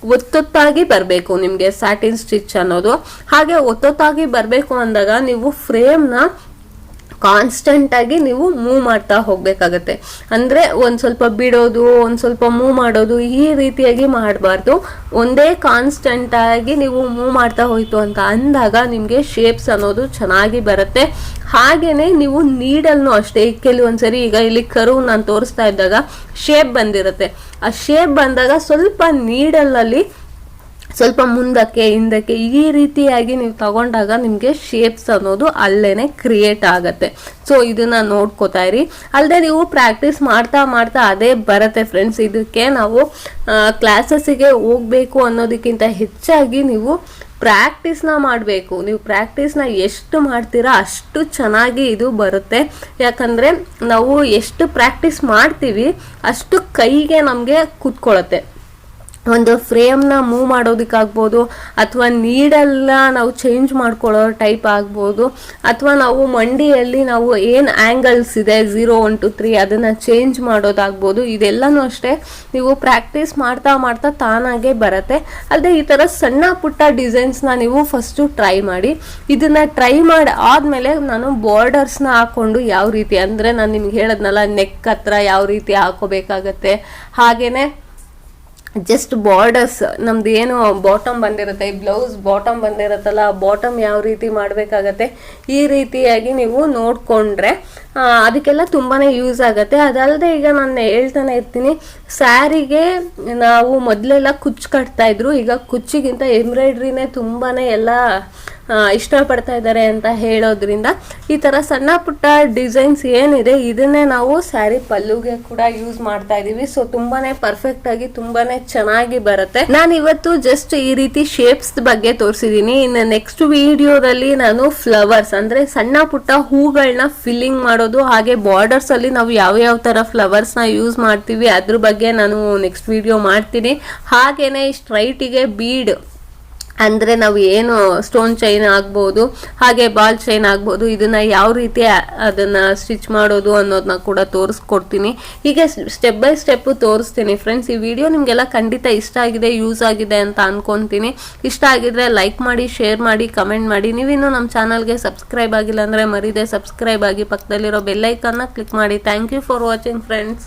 ಒತ್ತೊತ್ತಾಗಿ ಬರಬೇಕು ನಿಮಗೆ ಸ್ಯಾಟಿನ್ ಸ್ಟಿಚ್ ಅನ್ನೋದು. ಹಾಗೆ ಒತ್ತೊತ್ತಾಗಿ ಬರಬೇಕು ಅಂದಾಗ ನೀವು ಫ್ರೇಮ್ನ ಕಾನ್ಸ್ಟೆಂಟ್ ಆಗಿ ನೀವು ಮೂವ್ ಮಾಡ್ತಾ ಹೋಗ್ಬೇಕಾಗತ್ತೆ. ಅಂದ್ರೆ ಒಂದ್ ಸ್ವಲ್ಪ ಬಿಡೋದು, ಒಂದ್ ಸ್ವಲ್ಪ ಮೂವ್ ಮಾಡೋದು, ಈ ರೀತಿಯಾಗಿ ಮಾಡಬಾರ್ದು. ಒಂದೇ ಕಾನ್ಸ್ಟೆಂಟ್ ಆಗಿ ನೀವು ಮೂವ್ ಮಾಡ್ತಾ ಹೋಯ್ತು ಅಂತ ಅಂದಾಗ ನಿಮಗೆ ಶೇಪ್ಸ್ ಅನ್ನೋದು ಚೆನ್ನಾಗಿ ಬರುತ್ತೆ. ಹಾಗೇನೆ ನೀವು ನೀಡಲ್ನು ಅಷ್ಟೇ ಕೆಲವೊಂದು ಕೆಲವೊಂದ್ಸರಿ ಈಗ ಇಲ್ಲಿ ಕರು ನಾನು ತೋರಿಸ್ತಾ ಇದ್ದಾಗ ಶೇಪ್ ಬಂದಿರುತ್ತೆ. ಆ ಶೇಪ್ ಬಂದಾಗ ಸ್ವಲ್ಪ ನೀಡಲಲ್ಲಿ ಸ್ವಲ್ಪ ಮುಂದಕ್ಕೆ, ಹಿಂದಕ್ಕೆ ಈ ರೀತಿಯಾಗಿ ನೀವು ತಗೊಂಡಾಗ ನಿಮಗೆ ಶೇಪ್ಸ್ ಅನ್ನೋದು ಅಲ್ಲೇ ಕ್ರಿಯೇಟ್ ಆಗುತ್ತೆ. ಸೊ ಇದನ್ನ ನೋಡ್ಕೋತಾ ಇರಿ. ಅಲ್ಲದೆ ನೀವು ಪ್ರಾಕ್ಟೀಸ್ ಮಾಡ್ತಾ ಮಾಡ್ತಾ ಅದೇ ಬರುತ್ತೆ ಫ್ರೆಂಡ್ಸ್ ಇದಕ್ಕೆ ನಾವು ಕ್ಲಾಸಸ್ಸಿಗೆ ಹೋಗಬೇಕು ಅನ್ನೋದಕ್ಕಿಂತ ಹೆಚ್ಚಾಗಿ ನೀವು ಪ್ರಾಕ್ಟೀಸ್ನ ಮಾಡಬೇಕು. ನೀವು ಪ್ರಾಕ್ಟೀಸ್ನ ಎಷ್ಟು ಮಾಡ್ತೀರಾ ಅಷ್ಟು ಚೆನ್ನಾಗಿ ಇದು ಬರುತ್ತೆ. ಯಾಕಂದರೆ ನಾವು ಎಷ್ಟು ಪ್ರಾಕ್ಟೀಸ್ ಮಾಡ್ತೀವಿ ಅಷ್ಟು ಕೈಗೆ ನಮಗೆ ಕೂತ್ಕೊಳ್ಳುತ್ತೆ ಒಂದು ಫ್ರೇಮ್ನ ಮೂವ್ ಮಾಡೋದಕ್ಕಾಗ್ಬೋದು, ಅಥವಾ ನೀಡೆಲ್ಲ ನಾವು ಚೇಂಜ್ ಮಾಡ್ಕೊಳ್ಳೋ ಟೈಪ್ ಆಗ್ಬೋದು, ಅಥವಾ ನಾವು ಮಂಡಿಯಲ್ಲಿ ನಾವು ಏನು ಆ್ಯಂಗಲ್ಸ್ ಇದೆ ಝೀರೋ ಒನ್ ಟು ತ್ರೀ ಅದನ್ನು ಚೇಂಜ್ ಮಾಡೋದಾಗ್ಬೋದು, ಇದೆಲ್ಲನೂ ಅಷ್ಟೇ ನೀವು ಪ್ರಾಕ್ಟೀಸ್ ಮಾಡ್ತಾ ಮಾಡ್ತಾ ತಾನಾಗೆ ಬರುತ್ತೆ. ಅಲ್ಲದೆ ಈ ಥರ ಸಣ್ಣ ಪುಟ್ಟ ಡಿಸೈನ್ಸ್ನ ನೀವು ಫಸ್ಟು ಟ್ರೈ ಮಾಡಿ, ಇದನ್ನು ಟ್ರೈ ಮಾಡಿ ಆದಮೇಲೆ ನಾನು ಬಾರ್ಡರ್ಸ್ನ ಹಾಕ್ಕೊಂಡು ಯಾವ ರೀತಿ, ಅಂದರೆ ನಾನು ನಿಮ್ಗೆ ಹೇಳೋದ್ನಲ್ಲ ನೆಕ್ ಹತ್ರ ಯಾವ ರೀತಿ ಹಾಕೋಬೇಕಾಗತ್ತೆ, ಹಾಗೇನೆ ಜಸ್ಟ್ ಬಾರ್ಡರ್ಸ್ ನಮ್ದು ಏನು ಬಾಟಮ್ ಬಂದಿರುತ್ತೆ, ಈ ಬ್ಲೌಸ್ ಬಾಟಮ್ ಬಂದಿರುತ್ತಲ್ಲ ಬಾಟಮ್ ಯಾವ ರೀತಿ ಮಾಡಬೇಕಾಗತ್ತೆ, ಈ ರೀತಿಯಾಗಿ ನೀವು ನೋಡಿಕೊಂಡ್ರೆ ಅದಕ್ಕೆಲ್ಲ ತುಂಬಾ ಯೂಸ್ ಆಗುತ್ತೆ. ಅದಲ್ಲದೆ ಈಗ ನಾನು ಹೇಳ್ತಾನೆ ಇರ್ತೀನಿ, ಸ್ಯಾರಿಗೆ ನಾವು ಮೊದಲೆಲ್ಲ ಕುಚ್ಚು ಕಟ್ತಾ ಇದ್ರು. ಈಗ ಕುಚ್ಚಿಗಿಂತ ಎಂಬ್ರಾಯ್ಡ್ರಿನೇ ತುಂಬಾ ಎಲ್ಲ ಇಷ್ಟಪಡ್ತಾ ಇದ್ದಾರೆ ಅಂತ ಹೇಳೋದ್ರಿಂದ ಈ ಥರ ಸಣ್ಣ ಪುಟ್ಟ ಡಿಸೈನ್ಸ್ ಏನಿದೆ, ಇದನ್ನೇ ನಾವು ಸ್ಯಾರಿ ಪಲ್ಲುಗೆ ಕೂಡ ಯೂಸ್ ಮಾಡ್ತಾ ಇದ್ದೀವಿ ಸೊ ತುಂಬಾ ಪರ್ಫೆಕ್ಟ್ ಆಗಿ ತುಂಬಾನೇ ಚೆನ್ನಾಗಿ ಬರುತ್ತೆ. ನಾನು ಇವತ್ತು ಜಸ್ಟ್ ಈ ರೀತಿ ಶೇಪ್ಸ್ ಬಗ್ಗೆ ತೋರಿಸಿದ್ದೀನಿ ಇನ್ನು ನೆಕ್ಸ್ಟ್ ವಿಡಿಯೋದಲ್ಲಿ ನಾನು ಫ್ಲವರ್ಸ್ ಅಂದರೆ ಸಣ್ಣ ಪುಟ್ಟ ಹೂಗಳನ್ನ ಫಿಲ್ಲಿಂಗ್ ಮಾಡೋದು, ಹಾಗೆ ಬಾರ್ಡರ್ಸ್ ಅಲ್ಲಿ ನಾವು ಯಾವ ಯಾವ ತರ ಫ್ಲವರ್ಸ್ನ ಯೂಸ್ ಮಾಡ್ತೀವಿ, ಅದ್ರ ಬಗ್ಗೆ ನಾನು ನೆಕ್ಸ್ಟ್ ವಿಡಿಯೋ ಮಾಡ್ತೀನಿ. ಹಾಗೇನೆ ಸ್ಟ್ರೈಟಿಗೆ ಬೀಡ್ ಅಂದ್ರೆ ನಾವು ಏನು ಸ್ಟೋನ್ ಚೈನ್ ಆಗ್ಬೋದು, ಹಾಗೆ ಬಾಲ್ ಚೈನ್ ಆಗ್ಬೋದು, ಇದನ್ನು ಯಾವ ರೀತಿ ಅದನ್ನು ಸ್ಟಿಚ್ ಮಾಡೋದು ಅನ್ನೋದನ್ನ ಕೂಡ ತೋರಿಸ್ಕೊಡ್ತೀನಿ. ಹೀಗೆ ಸ್ಟೆಪ್ ಬೈ ಸ್ಟೆಪ್ ತೋರಿಸ್ತೀನಿ ಫ್ರೆಂಡ್ಸ್ ಈ ವಿಡಿಯೋ ನಿಮಗೆಲ್ಲ ಖಂಡಿತ ಇಷ್ಟ ಆಗಿದೆ ಯೂಸ್ ಆಗಿದೆ ಅಂತ ಅಂದ್ಕೊತೀನಿ ಇಷ್ಟ ಆಗಿದ್ರೆ ಲೈಕ್ ಮಾಡಿ ಶೇರ್ ಮಾಡಿ ಕಮೆಂಟ್ ಮಾಡಿ. ನೀವಿನ್ನೂ ನಮ್ಮ ಚಾನಲ್ಗೆ ಸಬ್ಸ್ಕ್ರೈಬ್ ಆಗಿಲ್ಲ ಅಂದರೆ ಮರಿದೆ ಸಬ್ಸ್ಕ್ರೈಬ್ ಆಗಿ ಪಕ್ಕದಲ್ಲಿರೋ ಬೆಲ್ಲೈಕನ್ನ ಕ್ಲಿಕ್ ಮಾಡಿ. Thank you for watching friends